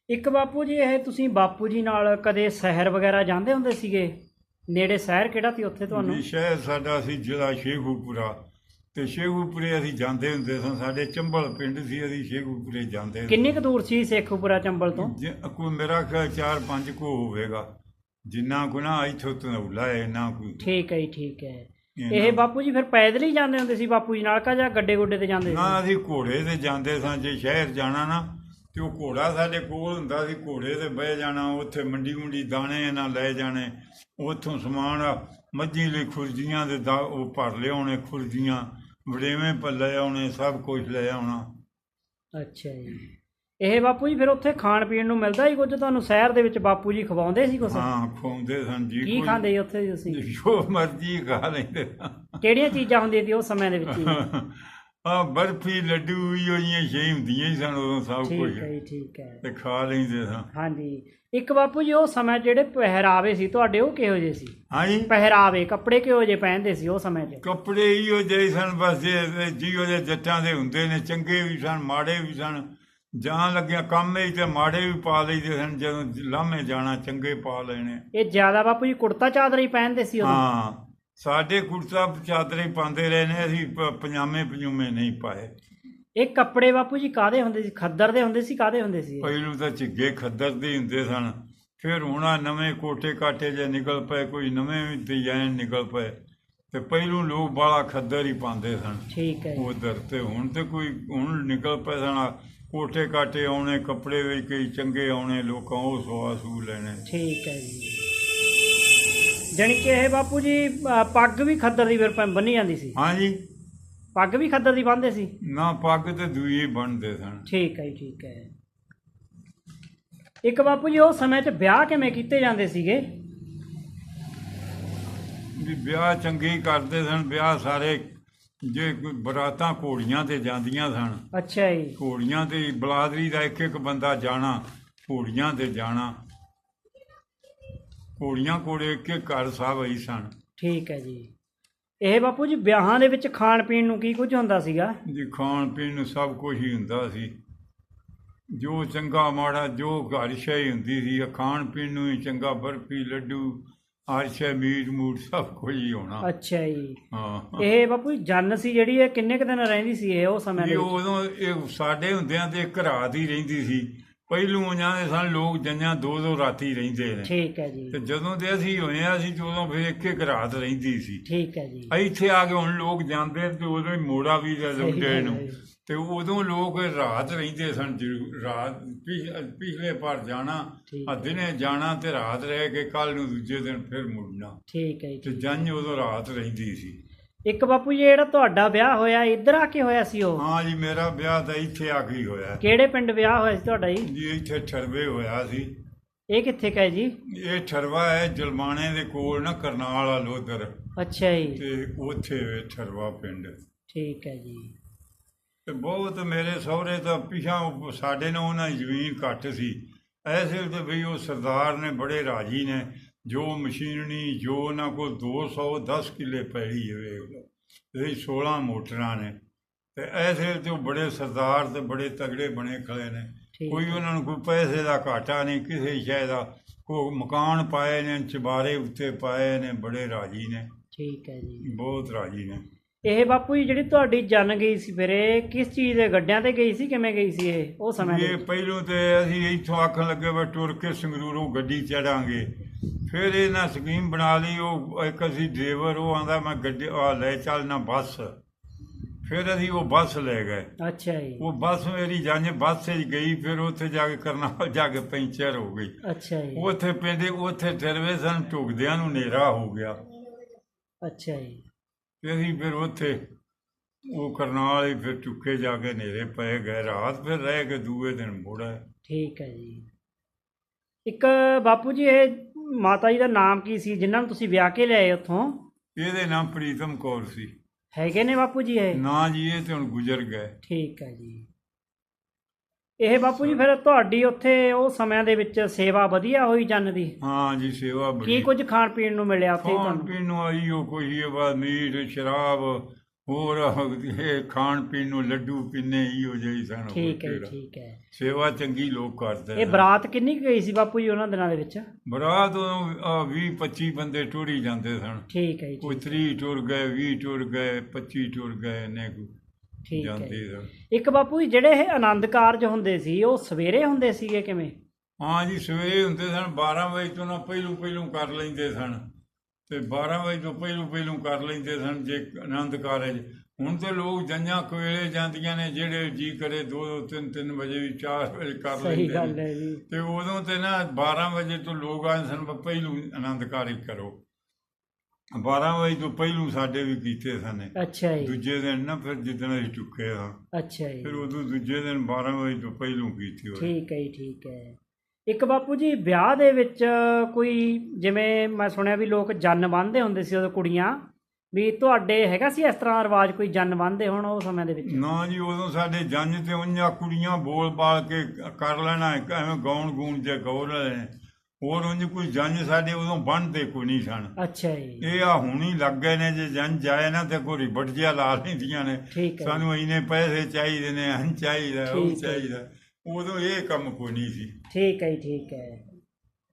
ਇੱਕ ਬਾਪੂ ਜੀ ਇਹ ਤੁਸੀਂ ਬਾਪੂ ਜੀ ਨਾਲ ਕਦੇ ਸ਼ਹਿਰ ਵਗੈਰਾ ਜਾਂਦੇ ਹੁੰਦੇ ਸੀਗੇ? ਨੇੜੇ ਸ਼ਹਿਰ ਕਿਹੜਾ ਸੀ ਉੱਥੇ ਤੁਹਾਨੂੰ? ਸ਼ਹਿਰ ਸਾਡਾ ਸੀ ਜ਼ਿਲ੍ਹਾ ਸ਼ੇਖੂਪੁਰਾ। ਤੇ ਸ਼ੇਖੂਪੁਰੇ ਅਸੀਂ ਜਾਂਦੇ ਹੁੰਦੇ ਸਾਂ ਸਾਡੇ ਚੰਬਲ ਪਿੰਡ ਸੀ ਅਸੀਂ ਸ਼ੇਖੂਪੁਰੇ ਜਾਂਦੇ ਹੁੰਦੇ ਕਿੰਨੀ ਕੁ ਦੂਰ ਸੀ ਸੇਖੂਪੁਰਾ ਚੰਬਲ ਤੋਂ? ਜੇ ਕੋਈ ਮੇਰਾ ਖਿਆਲ ਚਾਰ ਪੰਜ ਕੋ ਹੋਵੇਗਾ। ਜਿੰਨਾ ਕੁ ਨਾ ਇੱਥੋਂ ਤਨੌਲਾ ਹੈ ਨਾ ਕੋਈ ਠੀਕ ਹੈ ਜੀ ਠੀਕ ਹੈ। ਇਹ ਬਾਪੂ ਜੀ ਫਿਰ ਪੈਦਲ ਹੀ ਜਾਂਦੇ ਹੁੰਦੇ ਸੀ ਬਾਪੂ ਜੀ ਨਾਲ ਕਾ ਜਾਂ ਗੱਡੇ ਗੁੱਡੇ ਤੇ ਜਾਂਦੇ ਨਾ ਸੀ? ਅਸੀਂ ਘੋੜੇ ਤੇ ਜਾਂਦੇ ਸਾਂ ਜੇ ਸ਼ਹਿਰ ਜਾਣਾ ਨਾ ਤੇ ਉਹ ਘੋੜਾ ਸਾਡੇ ਕੋਲ ਹੁੰਦਾ ਸੀ ਘੋੜੇ ਤੇ ਬਹਿ ਜਾਣਾ ਉੱਥੇ ਮੰਡੀ ਮੁੰਡੀ ਦਾਣੇ ਇਹਨਾਂ ਲੈ ਜਾਣੇ ਉੱਥੋਂ ਸਮਾਨ ਮੱਝੀ ਲਈ ਖੁਰਜੀਆਂ ਦੇ ਦਾ ਉਹ ਭਰ ਲਿਆਉਣੇ ਖੁਰਜੀਆਂ। ਵੜੇਵੇਂ ਪਰ ਲੈ ਆਉਣੇ ਸਭ ਕੁਝ ਲੈ ਆਉਣਾ। ਅੱਛਾ ਜੀ। ਇਹ ਬਾਪੂ ਜੀ ਫਿਰ ਉੱਥੇ ਖਾਣ ਪੀਣ ਨੂੰ ਮਿਲਦਾ ਹੀ ਕੁਝ? ਤੁਹਾਨੂੰ ਸ਼ਹਿਰ ਦੇ ਵਿੱਚ ਬਾਪੂ ਜੀ ਖਵਾਉਂਦੇ ਸੀ ਕੁਝ ਹਾਂ ਖਵਾਉਂਦੇ ਸਨ ਜੀ ਕੀ ਕੁਝ। ਖਾਂਦੇ ਸੀ ਉੱਥੇ ਤੁਸੀਂ? ਜੋ ਮਰਜ਼ੀ ਖਾ ਲੈਂਦੇ ਕਿਹੜੀਆਂ ਚੀਜ਼ਾਂ ਹੁੰਦੀਆਂ ਸੀ ਉਸ ਸਮੇਂ ਦੇ ਵਿੱਚ ਜੀ? ਆ ਬਰਫੀ ਲੱਡੂ ਵੀ ਹੋਈਆਂ ਛੇ ਹੁੰਦੀਆਂ ਹੀ ਸਨ ਉਦੋਂ ਸਭ ਕੁਝ ਠੀਕ ਹੈ ਜੀ ਠੀਕ ਹੈ। ਤੇ ਖਾ ਲੈਂਦੇ ਸਾਂ। ਹਾਂਜੀ। ਇੱਕ ਬਾਪੂ ਜੀ ਉਹ ਸਮੇਂ ਜਿਹੜੇ ਪਹਿਰਾਵੇ ਸੀ ਤੁਹਾਡੇ ਉਹ ਕਿਹੋ ਜਿਹੇ ਸੀ? ਹਾਂਜੀ। ਪਹਿਰਾਵੇ ਕੱਪੜੇ ਕਿਹੋ ਜਿਹੇ ਪਹਿਨਦੇ ਸੀ ਉਹ ਸਮੇਂ 'ਚ ਕੱਪੜੇ ਹੀ ਉਹ ਜਿਹੇ ਸਨ ਬਸ ਜੇ ਜੀਓ ਦੇ ਜੱਟਾਂ ਦੇ ਹੁੰਦੇ ਨੇ ਚੰਗੇ ਵੀ ਸਨ ਮਾੜੇ ਵੀ ਸਨ। ਜਾਂ ਲੱਗਿਆ ਕੰਮ ਹੀ ਤੇ ਮਾੜੇ ਵੀ ਪਾ ਲਈਦੇ ਸਨ ਜਦੋਂ ਲਾਮੇ ਜਾਣਾ ਚੰਗੇ ਪਾ ਲੈਣੇ। ਇਹ ਜ਼ਿਆਦਾ ਬਾਪੂ ਜੀ ਕੁੜਤਾ ਚਾਦਰਾ ਹੀ ਪਹਿਨਦੇ ਸੀ ਉਦੋਂ? ਹਾਂ। ਸਾਡੇ ਕੁੜਤਾ ਚਾਦਰੇ ਪਾਉਂਦੇ ਰਹੇ ਨੇ ਅਸੀਂ ਪ- ਪਜਾਮੇ ਪਜੂਮੇ ਨਹੀਂ ਪਾਏ। ਇਹ ਕੱਪੜੇ ਬਾਪੂ ਜੀ ਕਾਦੇ ਹੁੰਦੇ ਸੀ? ਖੱਦਰ ਦੇ ਹੁੰਦੇ ਸੀ ਕਾਦੇ ਹੁੰਦੇ ਸੀ ਇਹ? ਪਹਿਲੂ ਤਾਂ ਝਿੱਗੇ ਖੱਦਰ ਦੇ ਹੁੰਦੇ ਸਨ। ਫਿਰ ਹੁਣ ਨਵੇਂ ਕੋਟੇ ਕਾਟੇ ਜੇ ਨਿਕਲ ਪਏ ਕੋਈ ਨਵੇਂ ਵੀ ਡਿਜ਼ਾਈਨ ਨਿਕਲ ਪਏ ਤੇ ਪਹਿਲੂ ਲੋਕ ਬਾਲਾ ਖੱਦਰ ਹੀ ਪਾਉਂਦੇ ਸਨ। ਠੀਕ ਹੈ ਜੀ। ਉਧਰ ਤੇ ਹੁਣ ਤੇ ਕੋਈ ਹੁਣ ਨਿਕਲ ਪਏ ਸਨ ਆਹ ਕੋਟੇ ਕਾਟੇ ਆਉਣੇ ਕੱਪੜੇ ਵੀ ਕਈ ਚੰਗੇ ਆਉਣੇ ਲੋਕਾਂ ਉਹ ਸਵਾ ਸੂ ਲੈਣੇ। ਠੀਕ ਹੈ ਜੀ। ਜਾਣੀ ਕਿ ਇਹ ਬਾਪੂ ਜੀ ਅ, ਪੱਗ ਵੀ ਖੱਦਰ ਦੀ ਫਿਰ ਪ- ਬੰਨੀ ਜਾਂਦੀ ਸੀ। ਹਾਂਜੀ। ਪੱਗ ਵੀ ਖੱਦਰ ਦੀ ਬੰਨਦੇ ਸੀ? ਨਾ ਪੱਗ ਤੇ ਦੂਈ ਬਣਦੇ ਸਨ। ਠੀਕ ਹੈ ਜੀ ਠੀਕ ਹੈ। ਇੱਕ ਬਾਪੂ ਜੀ ਉਹ ਸਮੇਂ 'ਚ ਵਿਆਹ ਕਿਵੇਂ ਕੀਤੇ ਜਾਂਦੇ ਸੀਗੇ? ਵੀ ਵਿਆਹ ਚੰਗੇ ਕਰਦੇ ਸਨ। ਵਿਆਹ ਸਾਰੇ ਜੇ ਕੋਈ ਬਰਾਤਾਂ ਘੋੜੀਆਂ ਤੇ ਜਾਂਦੀਆਂ ਸਨ। ਅੱਛਾ ਜੀ। ਘੋੜੀਆਂ ਤੇ ਬਲਾਦਰੀ ਦਾ ਇੱਕ ਇੱਕ ਬੰਦਾ ਜਾਣਾ ਘੋੜੀਆਂ ਤੇ ਜਾਣਾ। ਕੋਲੇ ਇੱਕ ਇੱਕ ਘਰ ਸਭ ਹੀ ਸਨ। ਠੀਕ ਹੈ ਜੀ। ਇਹ ਬਾਪੂ ਜੀ ਵਿਆਹਾਂ ਦੇ ਵਿੱਚ ਖਾਣ ਪੀਣ ਨੂੰ ਕੀ ਕੁਝ ਹੁੰਦਾ ਸੀਗਾ? ਜੀ ਖਾਣ ਪੀਣ ਨੂੰ ਸਭ ਕੁਝ ਹੀ ਹੁੰਦਾ ਸੀ। ਜੋ ਚੰਗਾ ਮਾੜਾ ਜੋ ਘਰ ਸ਼ੈ ਹੁੰਦੀ ਸੀ ਇਹ ਖਾਣ ਪੀਣ ਨੂੰ ਹੀ ਚੰਗਾ ਬਰਫੀ ਲੱਡੂ ਹਰ ਸ਼ੈ ਮੀਟ ਮੂਟ ਸਭ ਕੁਝ ਹੀ ਹੋਣਾ। ਅੱਛਾ ਜੀ। ਹਾਂ। ਇਹ ਬਾਪੂ ਜੀ ਜੰਨ ਸੀ ਜਿਹੜੀ ਇਹ ਕਿੰਨੇ ਕੁ ਦਿਨ ਰਹਿੰਦੀ ਸੀ ਇਹ ਉਹ ਸਮੇਂ ਦੇ ਵਿੱਚ? ਉਦੋਂ ਇਹ ਸਾਡੇ ਹੁੰਦਿਆਂ ਤੇ ਇੱਕ ਰਾਤ ਹੀ ਰਹਿੰਦੀ ਸੀ। ਪਹਿਲੂ ਜਾਂਦੇ ਸਨ ਲੋਕ ਜੰਜਾਂ ਦੋ ਦੋ ਰਾਤੀ ਰਹਿੰਦੇ ਨੇ। ਠੀਕ ਹੈ ਜੀ। ਤੇ ਜਦੋਂ ਦੇ ਅਸੀਂ ਹੋਏ ਆ ਅਸੀਂ ਉਦੋਂ ਫਿਰ ਇੱਕ ਇੱਕ ਰਾਤ ਰਹਿੰਦੀ ਸੀ। ਠੀਕ ਹੈ ਜੀ। ਇੱਥੇ ਆ ਕੇ ਹੁਣ ਲੋਕ ਜਾਂਦੇ ਤੇ ਉਦੋਂ ਹੀ ਮੋੜਾ ਵੀ ਗੱਲ ਨੂੰ। ਤੇ ਉਦੋਂ ਲੋਕ ਰਾਤ ਰਹਿੰਦੇ ਸਨ ਰਾਤ ਪਿਛ- ਪਿਛਲੇ ਪਾਰ ਜਾਣਾ ਆ ਦਿਨੇ ਜਾਣਾ ਤੇ ਰਾਤ ਰਹਿ ਕੇ ਕੱਲ ਨੂੰ ਦੂਜੇ ਦਿਨ ਫਿਰ ਮੁੜਨਾ। ਠੀਕ ਹੈ ਜੀ। ਤੇ ਜੰਜ ਉਦੋਂ ਰਾਤ ਰਹਿੰਦੀ ਸੀ। ਇੱਕ ਬਾਪੂ ਜੀ ਜਿਹੜਾ ਤੁਹਾਡਾ ਵਿਆਹ ਹੋਇਆ ਇੱਧਰ ਆ ਕੇ ਹੋਇਆ ਸੀ ਉਹ? ਹਾਂ ਜੀ ਮੇਰਾ ਵਿਆਹ ਤਾਂ ਇੱਥੇ ਆ ਕੇ ਹੀ ਹੋਇਆ। ਕਿਹੜੇ ਪਿੰਡ ਵਿਆਹ ਹੋਇਆ ਸੀ ਤੁਹਾਡਾ ਜੀ? ਜੀ ਇੱਥੇ ਠਰਵੇ ਹੋਇਆ ਸੀ। ਇਹ ਕਿੱਥੇ ਕਾ ਹੈ ਜੀ? ਇਹ ਠਰਵਾ ਹੈ ਜਲਮਾਣੇ ਦੇ ਕੋਲ ਨਾ ਕਰਨਾਲ ਵਾਲ ਉਧਰ। ਅੱਛਾ ਜੀ। ਤੇ ਉੱਥੇ ਠਰਵਾ ਪਿੰਡ। ਠੀਕ ਹੈ ਜੀ। ਤੇ ਬਹੁਤ ਮੇਰੇ ਸਹੁਰੇ ਤਾਂ ਪਿਛਾਂ ਸਾਡੇ ਨਾਲ ਉਹਨਾਂ ਦੀ ਜ਼ਮੀਨ ਘੱਟ ਸੀ। ਐਸੇ ਤੇ ਵੀ ਉਹ ਸਰਦਾਰ ਨੇ ਬੜੇ ਰਾਜੀ ਨੇ। ਜੋ ਮਸ਼ੀਨਰੀ ਜੋ ਉਹਨਾਂ ਕੋਲ 210 ਕਿੱਲੇ ਪੈਲੀ ਹੋਵੇ ਇਹ 16 ਮੋਟਰਾਂ ਨੇ। ਤੇ ਐਸੇ ਤੇ ਬੜੇ ਸਰਦਾਰ ਤੇ ਬੜੇ ਤਗੜੇ ਬਣੇ ਖੜੇ ਨੇ। ਕੋਈ ਉਹਨਾਂ ਨੂੰ ਕੋਈ ਪੈਸੇ ਦਾ ਘਾਟਾ ਨਹੀਂ ਕਿਸੇ ਸ਼ੈ ਦਾ। ਕੋਈ ਮਕਾਨ ਪਾਏ ਨੇ ਚਬਾਰੇ ਉੱਤੇ ਪਾਏ ਨੇ ਬੜੇ ਰਾਜੀ ਨੇ। ਠੀਕ ਹੈ ਜੀ। ਬਹੁਤ ਰਾਜੀ ਨੇ। ਇਹ ਬਾਪੂ ਜੀ ਜਿਹੜੀ ਤੁਹਾਡੀ ਜਨ ਗਈ ਸੀ ਫਿਰ ਇਹ ਕਿਸ ਚੀਜ਼ ਦੇ ਗੱਡਿਆਂ ਤੇ ਗਈ ਸੀ ਕਿਵੇਂ ਗਈ ਸੀ ਇਹ? ਉਹ ਸਮੇਂ ਇਹ? ਪਹਿਲੋਂ ਤੇ ਅਸੀਂ ਇੱਥੋਂ ਆਖਣ ਲੱਗੇ ਵਾ ਟੁਰ ਕੇ ਸੰਗਰੂਰੋਂ ਗੱਡੀ ਚੜਾਂਗੇ। ਫਿਰ ਇਹਨਾਂ ਸਕੀਮ ਬਣਾ ਲਈ ਉਹ ਇੱਕ ਅਸੀਂ ਡਰਾਈਵਰ ਉਹ ਆਂਦਾ ਮੈਂ ਗੱਡੀ ਆ ਲੈ ਚੱਲ ਨਾ ਬੱਸ। ਫਿਰ ਅਸੀਂ ਉਹ ਬੱਸ ਲੈ ਗਏ। ਅੱਛਾ ਜੀ। ਉਹ ਬੱਸ ਮੇਰੀ ਜਾਂਝ ਬੱਸ 'ਚ ਗਈ ਫਿਰ ਉੱਥੇ ਜਾ ਕੇ ਕਰਨਾਲ ਜਾ ਕੇ ਪੈਂਚਰ ਹੋ ਗਈ। ਅੱਛਾ ਜੀ। ਉੱਥੇ ਪਿੰਡੇ ਉੱਥੇ ਟਰਵੇ ਸਨ ਢੁਕਦਿਆਂ ਨੂੰ ਹਨੇਰਾ ਹੋ ਗਿਆ। ਅੱਛਾ ਜੀ। ਤੇ ਅਸੀਂ ਫਿਰ ਉੱਥੇ ਉਹ ਕਰਨਾਲ ਹੀ ਫਿਰ ਚੁੱਕੇ ਜਾ ਕੇ ਹਨੇਰੇ ਪਏ ਗਏ। ਰਾਤ ਫਿਰ ਰਹਿ ਕੇ ਦੂਏ ਦਿਨ ਮੁੜਾ ਠੀਕ ਹੈ ਜੀ। ਇੱਕ ਬਾਪੂ ਜੀ ਇਹ ਮਾਤਾ ਜੀ ਦਾ ਨਾਮ ਕੀ ਸੀ? ਜਿਨ੍ਹਾਂ ਨੂੰ ਤੁਸੀਂ ਵਿਆਹ ਕੇ ਲਿਆਏ ਉੱਥੋਂ? ਇਹਦੇ ਨਾਮ ਪ੍ਰੀਤਮ ਕੌਰ ਸੀ। ਹੈਗੇ ਨੇ ਬਾਪੂ ਜੀ ਇਹ? ਨਾ ਜੀ ਇਹ ਤੇ ਹੁਣ ਗੁਜ਼ਰ ਗਏ। ਠੀਕ ਹੈ ਜੀ। ਇਹ ਬਾਪੂ ਜੀ ਫਿਰ ਤੁਹਾਡੀ ਉੱਥੇ ਉਹ ਸਮਿਆਂ ਦੇ ਵਿੱਚ ਸੇਵਾ ਵਧੀਆ ਹੋਈ ਜਨ ਦੀ? ਹਾਂ ਜੀ ਸੇਵਾ ਕੀ ਬੜੀ। ਕੁਝ ਖਾਣ ਪੀਣ ਨੂੰ ਮਿਲਿਆ ਉੱਥੇ ਖਾਣ ਤੁਹਾਨੂੰ? ਪੀਣ ਨੂੰ ਆਈ ਉਹ ਕੋਈ ਇਹ ਬਾਤ ਮੀਟ ਸ਼ਰਾਬ ਹੋਰ ਇਹ ਖਾਣ ਪੀਣ ਨੂੰ ਲੱਡੂ ਪਿੰਨੇ ਹੀ ਹੋ ਜਾਈ ਸਨ ਠੀਕ ਹੈ। ਠੀਕ ਹੈ। ਸੇਵਾ ਚੰਗੀ ਲੋਕ ਕਰਦੇ ਇਹ। ਬਰਾਤ ਕਿੰਨੀ ਗਈ ਸੀ ਬਾਪੂ ਜੀ ਉਹਨਾਂ ਦਿਨਾਂ ਦੇ ਵਿੱਚ? ਬਰਾਤ 20 25 ਬੰਦੇ ਟੁਰੀ ਜਾਂਦੇ ਸਨ। ਠੀਕ ਹੈ ਜੀ ਕੋਈ 30 ਟੁਰ ਗਏ 20 ਟੁਰ ਗਏ 25 ਟੁਰ ਗਏ ਨੇ ਕੋ ਠੀਕ ਹੈ ਇੱਕ ਬਾਪੂ ਜੀ ਜਿਹੜੇ ਇਹ ਆਨੰਦ ਕਾਰਜ ਹੁੰਦੇ ਸੀ ਉਹ ਸਵੇਰੇ ਹੁੰਦੇ ਸੀਗੇ ਕਿਵੇਂ? ਹਾਂ ਜੀ ਸਵੇਰੇ ਹੁੰਦੇ ਸਨ 12 ਵਜੇ ਤੋਂ ਨਾ ਪਹਿਲੂ ਪਹਿਲੂ ਕਰ ਲੈਂਦੇ ਸਨ। ਤੇ 12 ਵਜੇ ਤੋਂ ਪਹਿਲੂ ਪਹਿਲੂ ਕਰ ਲੈਂਦੇ ਸਨ ਜੇ ਆਨੰਦ ਕਾਰਜ। ਹੁਣ ਤੇ ਲੋਕ ਜੰਜਾਂ ਕਵੇਲੇ ਜਾਂਦੀਆਂ ਨੇ ਜਿਹੜੇ ਜੀ ਕਰੇ 2 2 3 3 ਵਜੇ ਵੀ 4 ਵਜੇ ਕਰ ਲੈਂਦੇ ਨੇ। ਤੇ ਉਦੋਂ ਤੇ ਨਾ 12 ਵਜੇ ਤੋਂ ਲੋਕ ਆਏ ਸਨ ਪਹਿਲੂ ਆਨੰਦ ਕਾਰਜ ਕਰੋ। 12 ਵਜੇ ਤੋਂ ਪਹਿਲੂ ਸਾਡੇ ਵੀ ਕੀਤੇ ਸਨ। ਅੱਛਾ ਜੀ। ਦੂਜੇ ਦਿਨ ਨਾ ਫਿਰ ਜਿੱਦਣ ਅਸੀਂ ਚੁੱਕੇ ਹਾਂ। ਅੱਛਾ ਜੀ। ਫਿਰ ਉਦੋਂ ਦੂਜੇ ਦਿਨ 12 ਵਜੇ ਤੋਂ ਪਹਿਲੂ ਕੀਤੀ ਹੋਈ ਠੀਕ ਹੈ ਜੀ ਠੀਕ ਹੈ। ਇੱਕ ਬਾਪੂ ਜੀ ਵਿਆਹ ਦੇ ਵਿੱਚ ਕੋਈ ਜਿਵੇਂ ਮੈਂ ਸੁਣਿਆ ਵੀ ਲੋਕ ਜੰਨ ਬੰਨ੍ਹਦੇ ਹੁੰਦੇ ਸੀ ਉਦੋਂ ਕੁੜੀਆਂ ਵੀ ਤੁਹਾਡੇ ਹੈਗਾ ਸੀ ਇਸ ਤਰ੍ਹਾਂ ਰਿਵਾਜ ਕੋਈ ਜੰਨ ਬੰਨ੍ਹਦੇ ਹੁਣ ਉਹ ਸਮੇਂ ਦੇ ਵਿੱਚ? ਨਾ ਜੀ ਉਦੋਂ ਸਾਡੇ ਜੰਜ ਤੇ ਉਈਆਂ ਕੁੜੀਆਂ ਬੋਲ ਬਾਲ ਕੇ ਕਰ ਲੈਣਾ ਐਵੇਂ ਗਾਉਣ ਗੂਣ ਜੇ ਗੌਰ ਹੋਰ ਉਂਝ ਕੋਈ ਜੰਜ ਸਾਡੇ ਉਦੋਂ ਬਣਦੇ ਕੋਈ ਨਹੀਂ ਸਨ। ਅੱਛਾ ਜੀ। ਇਹ ਆ ਹੁਣ ਹੀ ਲੱਗ ਗਏ ਨੇ ਜੇ ਜੰਜ ਜਾਏ ਨਾ ਤੇ ਕੋਈ ਰਿਬਟ ਲਾ ਲੈਂਦੀਆਂ ਨੇ। ਸਾਨੂੰ ਇੰਨੇ ਪੈਸੇ ਚਾਹੀਦੇ ਨੇ ਆਂ ਚਾਹੀਦਾ ਉਹ। ਚਾਹੀਦਾ। ਉਦੋਂ ਇਹ ਕੰਮ ਕੋਈ ਨਹੀਂ ਸੀ। ਠੀਕ ਹੈ ਜੀ ਠੀਕ ਹੈ।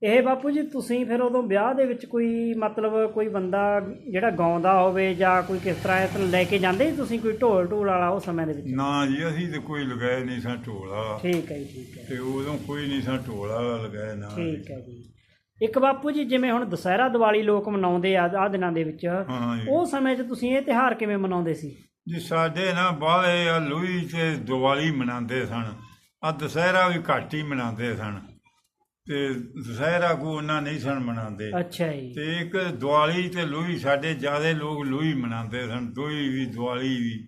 ਇਹ ਬਾਪੂ ਜੀ ਤੁਸੀਂ ਫਿਰ ਉਦੋਂ ਵਿਆਹ ਦੇ ਵਿੱਚ ਕੋਈ ਮਤਲਬ ਕੋਈ ਬੰਦਾ ਜਿਹੜਾ ਗਾਉਂਦਾ ਹੋਵੇ ਜਾਂ ਕੋਈ ਕਿਸ ਤਰ੍ਹਾਂ ਇਸ ਲੈ ਕੇ ਜਾਂਦੇ ਸੀ ਤੁਸੀਂ ਕੋਈ ਢੋਲ ਢੋਲ ਵਾਲਾ ਉਹ ਸਮੇਂ ਦੇ ਵਿੱਚ? ਨਾ ਜੀ ਅਸੀਂ ਤੇ ਕੋਈ ਲਗਾਏ ਨਹੀਂ ਸਾਂ ਢੋਲਾ। ਠੀਕ ਹੈ ਜੀ ਠੀਕ ਹੈ। ਤੇ ਉਦੋਂ ਕੋਈ ਨਹੀਂ ਸਾਂ ਢੋਲਾ ਲਗਾਏ ਨਾ। ਠੀਕ ਹੈ ਜੀ। ਇੱਕ ਬਾਪੂ ਜੀ ਜਿਵੇਂ ਹੁਣ ਦੁਸਹਿਰਾ ਦੀਵਾਲੀ ਲੋਕ ਮਨਾਉਂਦੇ ਆ ਆ ਦਿਨਾਂ ਦੇ ਵਿੱਚ ਹਾਂ ਜੀ। ਉਹ ਸਮੇਂ 'ਚ ਤੁਸੀਂ ਇਹ ਤਿਹਾਰ ਕਿਵੇਂ ਮਨਾਉਂਦੇ ਸੀ? ਜੀ ਸਾਡੇ ਨਾ ਬਾਹਲੇ ਆ ਲੂਈ ਤੇ ਦੀਵਾਲੀ ਮਨਾਉਂਦੇ ਸਨ। ਆ ਦੁਸਹਿਰਾ ਵੀ ਘੱਟ ਹੀ ਮਨਾਉਂਦੇ ਸਨ ਤੇ ਦੁਸਹਿਰਾ ਕੋ ਉਹਨਾਂ ਨਹੀਂ ਸਨ ਮਨਾਉਂਦੇ। ਅੱਛਾ ਜੀ। ਤੇ ਇੱਕ ਦੀਵਾਲੀ ਤੇ ਲੂਈ ਸਾਡੇ ਜਿਆਦੇ ਲੋਕ ਲੂਈ ਮਨਾਉਂਦੇ ਸਨ ਦੋਈ ਵੀ ਦੀਵਾਲੀ ਵੀ।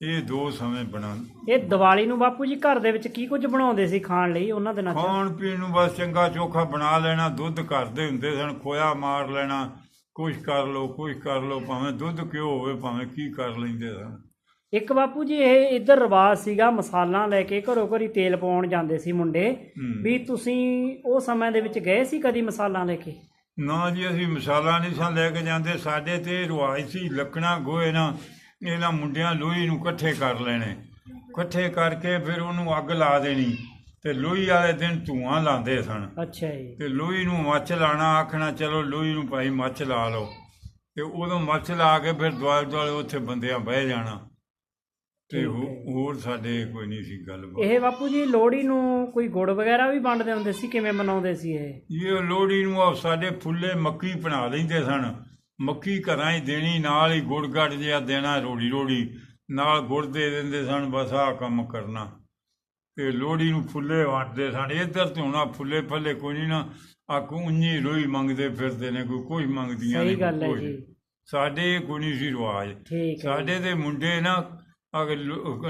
ਇਹ ਦੋ ਸਮੇਂ ਬਣਾ ਇਹ ਦੀਵਾਲੀ ਨੂੰ ਬਾਪੂ ਜੀ ਘਰ ਦੇ ਵਿੱਚ ਕੀ ਕੁਝ ਬਣਾਉਂਦੇ ਸੀ ਖਾਣ ਲਈ ਉਹਨਾਂ ਦਿਨਾਂ 'ਚ? ਖਾਣ ਪੀਣ ਨੂੰ ਬਸ ਚੰਗਾ ਚੋਖਾ ਬਣਾ ਲੈਣਾ ਦੁੱਧ ਕਰਦੇ ਹੁੰਦੇ ਸਨ ਖੋਇਆ ਮਾਰ ਲੈਣਾ ਕੁਛ ਕਰ ਲੋ ਕੁਛ ਕਰ ਲੋ ਭਾਵੇਂ ਦੁੱਧ ਘਿਓ ਹੋਵੇ ਭਾਵੇਂ ਕੀ ਕਰ ਲੈਂਦੇ ਸਨ। ਇੱਕ ਬਾਪੂ ਜੀ ਇਹ ਇੱਧਰ ਰਿਵਾਜ ਸੀਗਾ ਮਸਾਲਾ ਲੈ ਕੇ ਘਰੋਂ ਘਰੀ ਤੇਲ ਪਾਉਣ ਜਾਂਦੇ ਸੀ ਮੁੰਡੇ। ਵੀ ਤੁਸੀਂ ਉਹ ਸਮੇਂ ਦੇ ਵਿੱਚ ਗਏ ਸੀ ਕਦੀ ਮਸਾਲਾ ਲੈ ਕੇ? ਨਾ ਜੀ ਅਸੀਂ ਮਸਾਲਾ ਨਹੀਂ ਸਾਂ ਲੈ ਕੇ ਜਾਂਦੇ। ਸਾਡੇ ਤੇ ਰਿਵਾਜ ਸੀ ਲੱਕਣਾ ਗੋਏ ਨਾ ਇਹਨਾਂ ਮੁੰਡਿਆਂ ਲੋਹੀ ਨੂੰ ਇਕੱਠੇ ਕਰ ਲੈਣੇ। ਇਕੱਠੇ ਕਰਕੇ ਫਿਰ ਉਹਨੂੰ ਅੱਗ ਲਾ ਦੇਣੀ। ਤੇ ਲੋਹੀ ਵਾਲੇ ਦਿਨ ਧੂਆਂ ਲਾਉਂਦੇ ਸਨ। ਅੱਛਾ ਜੀ। ਤੇ ਲੋਹੀ ਨੂੰ ਮੱਚ ਲਾਣਾ ਆਖਣਾ ਚਲੋ ਲੋਹੀ ਨੂੰ ਭਾਈ ਮੱਚ ਲਾ ਲਓ। ਤੇ ਉਦੋਂ ਮੱਚ ਲਾ ਕੇ ਫਿਰ ਦੁਆਲੇ ਦੁਆਲੇ ਉੱਥੇ ਬੰਦਿਆਂ ਬਹਿ ਜਾਣਾ। ਤੇ ਹੋ-। ਹੋਰ ਸਾਡੇ ਕੋਈ ਨਹੀਂ ਸੀ ਗੱਲਬਾਤ। ਇਹ ਬਾਪੂ ਜੀ ਲੋਹੜੀ ਨੂੰ ਕੋਈ ਗੁੜ ਵਗੈਰਾ ਵੀ ਵੰਡਦੇ ਹੁੰਦੇ ਸੀ? ਕਿਵੇਂ ਮਨਾਉਂਦੇ ਸੀ ਇਹ? ਇਹ ਲੋਹੜੀ ਨੂੰ ਆ ਸਾਡੇ ਫੁੱਲੇ ਮੱਕੀ ਬਣਾ ਲੈਂਦੇ ਸਨ। ਮੱਕੀ ਘਰਾਂ ਹੀ ਦੇਣੀ ਨਾਲ ਹੀ ਗੁੜ ਗੜ ਜਿਹਾ ਦੇਣਾ ਰੋੜੀ ਰੋੜੀ। ਨਾਲ ਗੁੜ ਦੇ ਦਿੰਦੇ ਸਨ ਬਸ ਆਹ ਕੰਮ ਕਰਨਾ। ਤੇ ਲੋਹੜੀ ਨੂੰ ਫੁੱਲੇ ਵੰਡਦੇ ਸਨ। ਇੱਧਰ ਤੇ ਹੁਣ ਆਹ ਫੁੱਲੇ ਫੱਲੇ ਕੋਈ ਨਹੀਂ ਨਾ। ਆ ਕੁੰਜੀ ਰੋਈ ਮੰਗਦੇ ਫਿਰਦੇ ਨੇ ਕੋਈ ਕੁਝ ਮੰਗਦੀਆਂ ਸਹੀ ਨੇ ਗੱਲ ਹੈ ਕੋਈ ਜੀ। ਸਾਡੇ ਕੋਈ ਨਹੀਂ ਸੀ ਰਿਵਾਜ। ਠੀਕ ਹੈ ਸਾਡੇ ਦੇ ਮੁੰਡੇ ਨਾ ਅਗਰ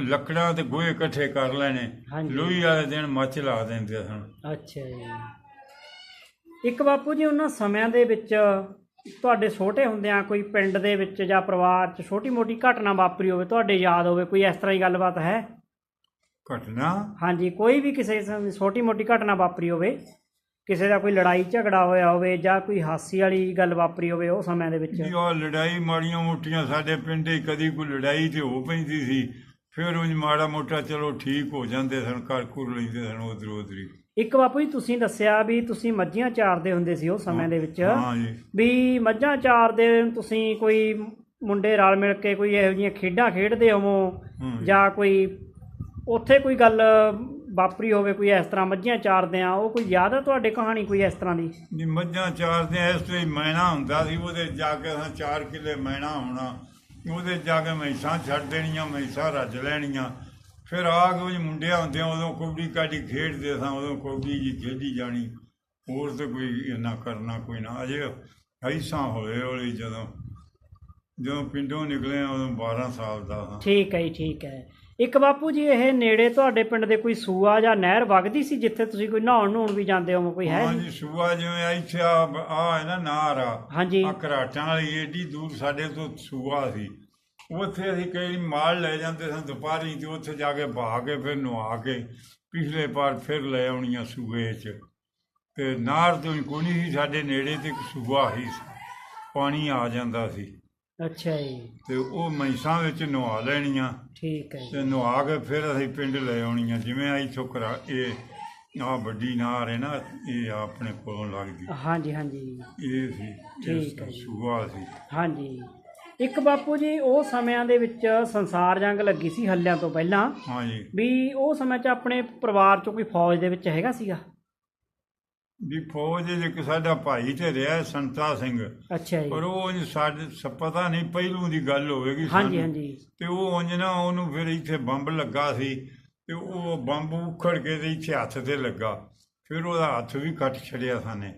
ਲੱਕੜਾਂ ਤੇ ਗੋਹੇ ਇਕੱਠੇ ਕਰ ਲੈਣੇ। ਹਾਂਜੀ। ਲੋਹੜੀ ਵਾਲੇ ਦਿਨ ਮੱਚ ਲਾ ਦਿੰਦੇ ਸਨ। ਅੱਛਾ ਜੀ। ਇੱਕ ਬਾਪੂ ਜੀ ਉਹਨਾਂ ਸਮਿਆਂ ਦੇ ਵਿੱਚ ਤੁਹਾਡੇ ਛੋਟੇ ਹੁੰਦਿਆਂ ਕੋਈ ਪਿੰਡ ਦੇ ਵਿੱਚ ਜਾਂ ਪਰਿਵਾਰ 'ਚ ਛੋਟੀ-ਮੋਟੀ ਘਟਨਾ ਵਾਪਰੀ ਹੋਵੇ ਤੁਹਾਡੇ ਯਾਦ ਹੋਵੇ ਕੋਈ ਇਸ ਤਰ੍ਹਾਂ ਦੀ ਗੱਲਬਾਤ ਹੈ? ਘਟਨਾ? ਹਾਂਜੀ ਕੋਈ ਵੀ ਕਿਸੇ ਛੋਟੀ-ਮੋਟੀ ਘਟਨਾ ਵਾਪਰੀ ਹੋਵੇ ਕਿਸੇ ਦਾ ਕੋਈ ਲੜਾਈ ਝਗੜਾ ਹੋਇਆ ਹੋਵੇ ਜਾਂ ਕੋਈ ਹਾਸੀ ਵਾਲੀ ਗੱਲ ਵਾਪਰੀ ਹੋਵੇ ਉਹ ਸਮੇਂ ਦੇ ਵਿੱਚ? ਜੀ ਉਹ ਲੜਾਈ ਮਾੜੀਆਂ ਮੋਟੀਆਂ ਸਾਡੇ ਪਿੰਡੇ ਕਦੀ ਕੋਈ ਲੜਾਈ ਤੇ ਹੋ ਪੈਂਦੀ ਸੀ ਫਿਰ ਉਹ ਮਾੜਾ ਮੋਟਾ ਚਲੋ ਠੀਕ ਹੋ ਜਾਂਦੇ ਸਨ ਘਰ ਘੁਰ ਲੈਂਦੇ ਸਨ ਉਧਰ ਉਧਰੀ। ਇੱਕ ਬਾਪੂ ਜੀ ਤੁਸੀਂ ਦੱਸਿਆ ਵੀ ਤੁਸੀਂ ਮੱਝੀਆਂ ਚਾਰਦੇ ਹੁੰਦੇ ਸੀ ਉਹ ਸਮੇਂ ਦੇ ਵਿੱਚ। ਹਾਂ ਜੀ। ਵੀ ਮੱਝਾਂ ਚਾਰਦੇ ਤੁਸੀਂ ਕੋਈ ਮੁੰਡੇ ਰਲ ਮਿਲ ਕੇ ਕੋਈ ਇਹੋ ਜਿਹੀਆਂ ਖੇਡਾਂ ਖੇਡਦੇ ਹੋਵੋ। ਜਾਂ ਕੋਈ ਉੱਥੇ ਕੋਈ ਗੱਲ ਵਾਪਰੀ ਹੋਵੇ ਕੋਈ ਇਸ ਤਰ੍ਹਾਂ ਮੱਝਾਂ ਚਾਰਦੇ ਆ, ਉਹ ਕੋਈ ਯਾਦ ਹੈ ਤੁਹਾਡੇ ਕਹਾਣੀ ਕੋਈ ਇਸ ਤਰ੍ਹਾਂ ਦੀ? ਜੀ ਮੱਝਾਂ ਚਾਰਦੇ ਇਸ ਤੇ ਮੈਣਾ ਹੁੰਦਾ ਸੀ, ਉਹਦੇ ਜਾ ਕੇ ਅਸਾਂ 4 ਕਿੱਲੇ ਮੈਣਾ ਹੋਣਾ। ਉਹਦੇ ਜਾ ਕੇ ਮੈਸਾਂ ਛੱਡ ਦੇਣੀਆਂ, ਮੈਸਾਂ ਰੱਜ ਲੈਣੀਆਂ। ਫਿਰ ਆ ਕੇ ਉਹ ਮੁੰਡਿਆਂ ਹੁੰਦੇ ਉਦੋਂ ਕਬੱਡੀ ਕਾਡੀ ਖੇਡਦੇ ਸਾਂ, ਉਦੋਂ ਕਬੱਡੀ ਜੀ ਖੇਡੀ ਜਾਣੀ। ਹੋਰ ਤੇ ਕੋਈ ਇੰਨਾ ਕਰਨਾ ਕੋਈ ਨਾ, ਅਜੇ ਐਸਾਂ ਹੋਏ ਹੌਲੀ ਜਦੋਂ। ਜਦੋਂ ਪਿੰਡੋਂ ਨਿਕਲੇ ਆ ਉਦੋਂ 12 ਸਾਲ ਦਾ ਹਾਂ। ਠੀਕ ਹੈ ਜੀ ਠੀਕ ਹੈ। ਇੱਕ ਬਾਪੂ ਜੀ ਇਹ ਨੇੜੇ ਤੁਹਾਡੇ ਪਿੰਡ ਦੇ ਕੋਈ ਸੂਆ ਜਾਂ ਨਹਿਰ ਵਗਦੀ ਸੀ ਜਿੱਥੇ ਤੁਸੀਂ ਕੋਈ ਨਹਾਉਣ ਨੂਣ ਵੀ ਜਾਂਦੇ ਹੋ ਕੋਈ ਹੈ ਹਾਂ ਜੀ? ਸੂਆ ਜਿਵੇਂ ਇੱਥੇ ਆ ਆ ਹੈ ਨਾ ਨਾਰ ਆ। ਹਾਂਜੀ ਆ ਘਰਾਟਾਂ ਵਾਲੀ ਏਡੀ ਦੂਰ ਸਾਡੇ ਤੋਂ ਸੂਆ ਸੀ। ਉੱਥੇ ਅਸੀਂ ਕਈ ਮਾਲ ਲੈ ਜਾਂਦੇ ਸਾਂ ਦੁਪਹਿਰੀ ਤੇ ਉੱਥੇ ਜਾ ਕੇ ਬਹਾ ਕੇ ਫਿਰ ਨਵਾ ਕੇ ਪਿਛਲੇ ਪਾਰ ਫਿਰ ਲੈ ਆਉਣੀਆਂ ਸੂਏ 'ਚ। ਤੇ ਨਾਰ ਤੋਂ ਕੋਈ ਨਹੀਂ ਸੀ ਸਾਡੇ ਨੇੜੇ ਤੇ ਸੂਆ ਹੀ ਸੀ। ਪਾਣੀ ਆ ਜਾਂਦਾ ਸੀ। ਅੱਛਾ ਜੀ। ਤੇ ਉਹ ਮੈਸਾਂ ਵਿੱਚ ਨਵਾ ਲੈਣੀਆਂ। ਠੀਕ ਹੈ ਤੇ ਨਵਾ ਕੇ ਫਿਰ ਅਸੀਂ ਪਿੰਡ ਲੈ ਆਉਣੀਆਂ। ਜਿਵੇਂ ਆ ਇੱਥੋਂ ਘਰਾ ਇਹ ਆ ਵੱਡੀ ਨਾਰ ਹੈ ਨਾ ਇਹ ਆਪਣੇ ਕੋਲੋਂ ਲੱਗਦੀ ਹਾਂਜੀ ਹਾਂਜੀ। ਇਹ ਸੀ ਠੀਕ ਹੈ। ਸੂਆ ਸੀ। ਹਾਂਜੀ। ਇੱਕ ਬਾਪੂ ਜੀ ਉਹ ਸਮਿਆਂ ਦੇ ਵਿੱਚ ਸੰਸਾਰ ਜੰਗ ਲੱਗੀ ਸੀ ਹੱਲਿਆਂ ਤੋਂ ਪਹਿਲਾਂ। ਹਾਂ ਜੀ ਵੀ ਉਹ ਸਮੇਂ 'ਚ ਆਪਣੇ ਪਰਿਵਾਰ 'ਚੋਂ ਕੋਈ ਫੌਜ ਦੇ ਵਿੱਚ ਹੈਗਾ ਸੀਗਾ? ਵੀ ਫੌਜ ਇੱਕ ਸਾਡਾ ਭਾਈ ਤੇ ਰਿਹਾ ਸੰਤਾ ਸਿੰਘ। ਅੱਛਾ ਜੀ। ਪਰ ਉਹ ਉਂਝ ਸਾਡੇ ਪਤਾ ਨਹੀਂ ਪਹਿਲੂ ਦੀ ਗੱਲ ਹੋਵੇਗੀ ਹਾਂਜੀ ਸਾਨੂੰ। ਹਾਂਜੀ ਤੇ ਉਹ ਉਂਝ ਨਾ ਉਹਨੂੰ ਫਿਰ ਇੱਥੇ ਬੰਬ ਲੱਗਾ ਸੀ ਤੇ ਉਹ ਬੰਬ ਉਖੜ ਕੇ ਤੇ ਇੱਥੇ ਹੱਥ ਤੇ ਲੱਗਾ। ਫਿਰ ਉਹਦਾ ਹੱਥ ਵੀ ਕੱਟ ਛੜਿਆ ਸਾਨੇ।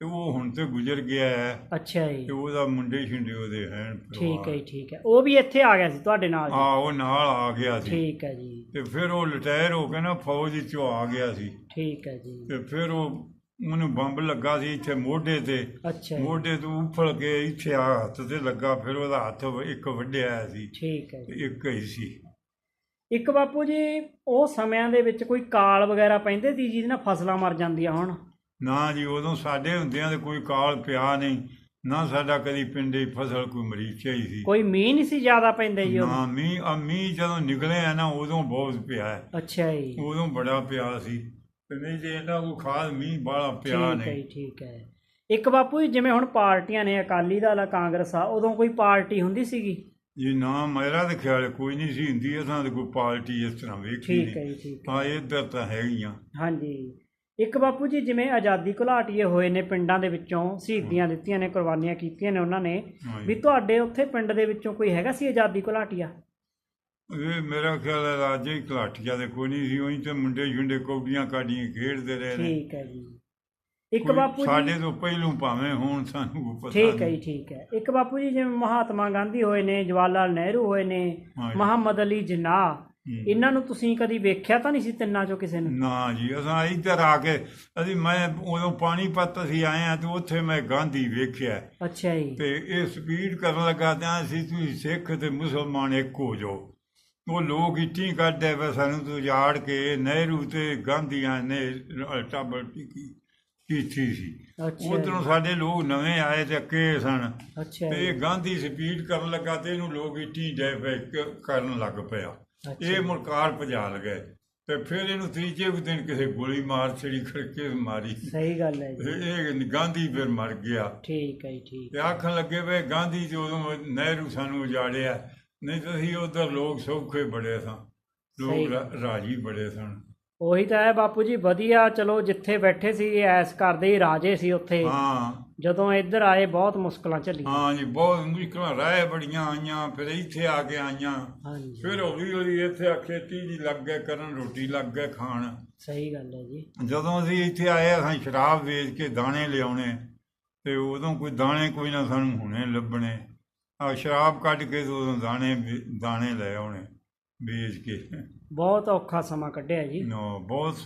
ਤੇ ਉਹ ਹੁਣ ਤੇ ਗੁਜ਼ਰ ਗਿਆ ਹੈ। ਅੱਛਾ ਜੀ। ਤੇ ਉਹਦਾ ਮੁੰਡੇ ਛਿੰਡੇ ਉਹਦੇ ਹਨ ਠੀਕ ਹੈ ਜੀ ਠੀਕ ਹੈ। ਉਹ ਵੀ ਇੱਥੇ ਆ ਗਿਆ ਸੀ ਤੁਹਾਡੇ ਨਾਲ ਜੀ? ਆ ਉਹ ਨਾਲ ਆ ਗਿਆ ਸੀ। ਠੀਕ ਹੈ ਜੀ। ਤੇ ਫਿਰ ਉਹ ਰਿਟਾਇਰ ਹੋ ਕੇ ਨਾ ਫੌਜ ਚੋਂ ਆ ਗਿਆ ਸੀ। ਠੀਕ ਹੈ ਜੀ। ਤੇ ਫਿਰ ਉਹ ਉਹਨੂੰ ਬੰਬ ਲੱਗਾ ਸੀ ਇੱਥੇ ਮੋਢੇ ਤੇ। ਅੱਛਾ ਜੀ। ਮੋਢੇ ਤੋਂ ਉਫਲ ਕੇ ਇੱਥੇ ਆ ਹੱਥ ਤੇ ਲੱਗਾ ਫਿਰ ਉਹਦਾ ਹੱਥ ਇੱਕ ਵੱਢਿਆ ਸੀ। ਠੀਕ ਹੈ ਜੀ। ਇੱਕ ਹੀ ਸੀ। ਇੱਕ ਬਾਪੂ ਜੀ ਉਹ ਸਮਿਆਂ ਦੇ ਵਿੱਚ ਕੋਈ ਕਾਲ ਵਗੈਰਾ ਪੈਂਦੇ ਸੀ ਜਿਹਦੇ ਨਾਲ ਫਸਲਾਂ ਮਰ ਜਾਂਦੀਆਂ ਹੁਣ? ਨਾ ਜੀ ਉਦੋਂ ਸਾਡੇ ਹੁੰਦਿਆਂ ਤੇ ਕੋਈ ਕਾਲ ਪਿਆ ਨਹੀਂ। ਨਾ ਸਾਡਾ ਕਦੀ ਪਿੰਡੇ ਫਸਲ ਕੋਈ ਮਰੀਚਿਆ ਹੀ ਸੀ। ਕੋਈ ਮੀਂਹ ਨਹੀਂ ਸੀ ਜ਼ਿਆਦਾ ਪੈਂਦੇ ਜੀ ਨਾ ਉਦੋਂ? ਮੀਂਹ ਆ ਮੀਂਹ ਜਦੋਂ ਨਿਕਲੇ ਆ ਨਾ ਉਦੋਂ ਬਹੁਤ ਪਿਆ। ਹੈ ਅੱਛਾ ਜੀ। ਉਦੋਂ ਬੜਾ ਪਿਆ ਸੀ। ਤੇ ਨਹੀਂ ਜੇ ਇਹਨਾਂ ਕੋ ਖਾਸ ਮੀਂਹ ਬਾਹਲਾ ਪਿਆ ਠੀਕ ਹੈ ਨਹੀਂ ਠੀਕ ਹੈ। ਇੱਕ ਬਾਪੂ ਜੀ ਜਿਵੇਂ ਹੁਣ ਪਾਰਟੀਆਂ ਨੇ ਅਕਾਲੀ ਦਲ ਆ ਕਾਂਗਰਸ ਆ ਉਦੋਂ ਕੋਈ ਪਾਰਟੀ ਹੁੰਦੀ ਸੀਗੀ? ਜੀ ਨਾ ਮੇਰਾ ਤਾਂ ਖਿਆਲ ਕੋਈ ਨਹੀਂ ਸੀ ਹੁੰਦੀ ਅਸਾਂ ਤੇ ਕੋਈ ਪਾਰਟੀ ਇਸ ਤਰ੍ਹਾਂ ਵੇਖੀ ਠੀਕ ਹੈ ਨਹੀਂ ਜੀ ਠੀਕ ਹੈ। ਹਾਂ ਇੱਧਰ ਤਾਂ ਹੈਗੀਆਂ। ਹਾਂਜੀ। ਇੱਕ ਬਾਪੂ ਜੀ ਜਿਵੇਂ ਆਜ਼ਾਦੀ ਘੁਲਾਟੀਏ ਹੋਏ ਨੇ ਪਿੰਡਾਂ ਦੇ ਵਿੱਚੋਂ ਸ਼ਹੀਦੀਆਂ ਦਿੱਤੀਆਂ ਨੇ ਕੁਰਬਾਨੀਆਂ ਕੀਤੀਆਂ ਨੇ ਉਹਨਾਂ ਨੇ ਹਾਂ ਵੀ ਜੀ। ਤੁਹਾਡੇ ਉੱਥੇ ਪਿੰਡ ਦੇ ਵਿੱਚੋਂ ਕੋਈ ਹੈਗਾ ਸੀ ਆਜ਼ਾਦੀ ਘੁਲਾਟੀਆ? ਇਹ ਮੇਰਾ ਖਿਆਲ ਹੈ ਰਾਜੇ ਘਲਾਟੀਆ ਦੇ ਕੋਈ ਨਹੀਂ ਸੀ ਉਹੀ ਤੇ ਮੁੰਡੇ ਛੁੰਡੇ ਕੌਡੀਆਂ ਕਾਡੀਆਂ ਖੇਡਦੇ ਰਹੇ ਨੇ। ਠੀਕ ਹੈ ਜੀ। ਇੱਕ ਕੋਈ ਬਾਪੂ ਸਾਡੇ ਜੀ ਤੋਂ ਪਹਿਲੋਂ ਭਾਵੇਂ ਹੁਣ ਸਾਨੂੰ ਕੋਈ ਪਤਾ ਠੀਕ ਹੈ ਨਹੀਂ। ਜੀ ਠੀਕ ਹੈ। ਇੱਕ ਬਾਪੂ ਜੀ ਜਿਵੇਂ ਮਹਾਤਮਾ ਗਾਂਧੀ ਹੋਏ ਨੇ ਜਵਾਹਰ ਲਾਲ ਨਹਿਰੂ ਹੋਏ ਨੇ ਹਾਂਜੀ। ਮੁਹੰਮਦ ਅਲੀ ਜਿਨਾਹ ਹੂੰ। ਇਹਨਾਂ ਨੂੰ ਤੁਸੀਂ ਕਦੀ ਵੇਖਿਆ ਤਾਂ ਨਹੀਂ ਸੀ ਤਿੰਨਾਂ ਚੋਂ ਕਿਸੇ ਨੂੰ? ਨਾ ਜੀ ਅਸਾਂ ਇੱਧਰ ਆ ਕੇ ਅਸੀਂ ਮੈਂ ਉਦੋਂ ਪਾਣੀਪਤ ਅਸੀਂ ਆਏ ਆ ਤੇ ਉੱਥੇ ਮੈਂ ਗਾਂਧੀ ਵੇਖਿਆ। ਅੱਛਾ ਜੀ। ਤੇ ਇਹ ਸਪੀਡ ਕਰਨ ਲੱਗਾ ਤਾਂ ਅਸੀਂ ਤੁਸੀਂ ਸਿੱਖ ਤੇ ਮੁਸਲਮਾਨ ਇੱਕ ਹੋ ਜਾਓ। ਉਹ ਲੋਕ ਇੱਟੀ ਕੱਢਦੇ ਵੇ ਸਾਨੂੰ ਤੂੰ ਉਜਾੜ ਕੇ ਨਹਿਰੂ ਤੇ ਗਾਂਧੀਆਂ ਨੇ ਟਾਬਲ ਕੀ ਕੀਤੀ ਸੀ। ਉਧਰੋਂ ਸਾਡੇ ਲੋਕ ਨਵੇਂ ਆਏ ਤੇ ਅੱਕੇ ਸਨ। ਤੇ ਇਹ ਗਾਂਧੀ ਸਪੀਡ ਕਰਨ ਲੱਗਾ ਤੇ ਇਹਨੂੰ ਲੋਕ ਇੱਟੀ ਡੇ ਕਰਨ ਲੱਗ ਪਿਆ। ਇਹ ਮੁਲਕਾਰ ਭਜਾ ਲਗਏ ਤੇ ਫਿਰ ਇਹਨੂੰ ਤੀਜੇ ਦਿਨ ਕਿਸੇ ਗੋਲੀ ਮਾਰ ਛੜੀ ਖੜਕੇ ਮਾਰੀ। ਸਹੀ ਗੱਲ ਹੈ ਜੀ। ਇਹ ਗਾਂਧੀ ਫਿਰ ਮਰ ਗਿਆ। ਠੀਕ ਹੈ ਠੀਕ ਤੇ ਆਖਣ ਲੱਗੇ ਵੇ ਗਾਂਧੀ ਜੀ ਉਦੋਂ ਨਹਿਰੂ ਸਾਨੂੰ ਉਜਾੜਿਆ। ਨਹੀਂ ਤਾਂ ਅਸੀਂ ਉਧਰ ਲੋਕ ਸੌਖੇ ਬੜੇ ਸਾਂ। ਸਹੀ। ਲੋਕ ਰਾ- ਰਾਜੀ ਬੜੇ ਸਨ। ਉਹੀ ਤਾਂ ਹੈ ਬਾਪੂ ਜੀ ਵਧੀਆ ਚਲੋ ਜਿੱਥੇ ਬੈਠੇ ਸੀ ਐਸ ਕਰਦੇ ਹੀ ਰਾਜੇ ਸੀ ਉੱਥੇ। ਹਾਂ। ਜਦੋਂ ਇੱਧਰ ਆਏ ਬਹੁਤ ਮੁਸ਼ਕਲਾਂ ਝੱਲੀਆਂ ਹਾਂ ਜੀ ਬਹੁਤ ਮੁਸ਼ਕਲਾਂ ਰਾਏ ਬੜੀਆਂ ਆਈਆਂ ਫਿਰ ਇੱਥੇ ਆ ਕੇ ਆਈਆਂ। ਹਾਂਜੀ। ਫਿਰ ਹੌਲੀ ਹੌਲੀ ਇੱਥੇ ਆ ਖੇਤੀ ਦੀ ਲੱਗ ਗਏ ਕਰਨ ਰੋਟੀ ਲੱਗ ਗਏ ਖਾਣ। ਸਹੀ ਗੱਲ ਹੈ ਜੀ। ਜਦੋਂ ਅਸੀਂ ਇੱਥੇ ਆਏ ਅਸੀਂ ਸ਼ਰਾਬ ਵੇਚ ਕੇ ਦਾਣੇ ਲਿਆਉਣੇ ਤੇ ਉਦੋਂ ਕੋਈ ਦਾਣੇ ਕੋਈ ਨਾ ਸਾਨੂੰ ਹੁਣੇ ਲੱਭਣੇ। ਆ ਸ਼ਰਾਬ ਕੱਢ ਕੇ ਉਦੋਂ ਦਾਣੇ ਦਾਣੇ ਲੈ ਆਉਣੇ ਵੇਚ ਕੇ। ਬਹੁਤ ਔਖਾ ਸਮਾਂ ਕੱਢਿਆ ਜੀ। ਨੋ ਬਹੁਤ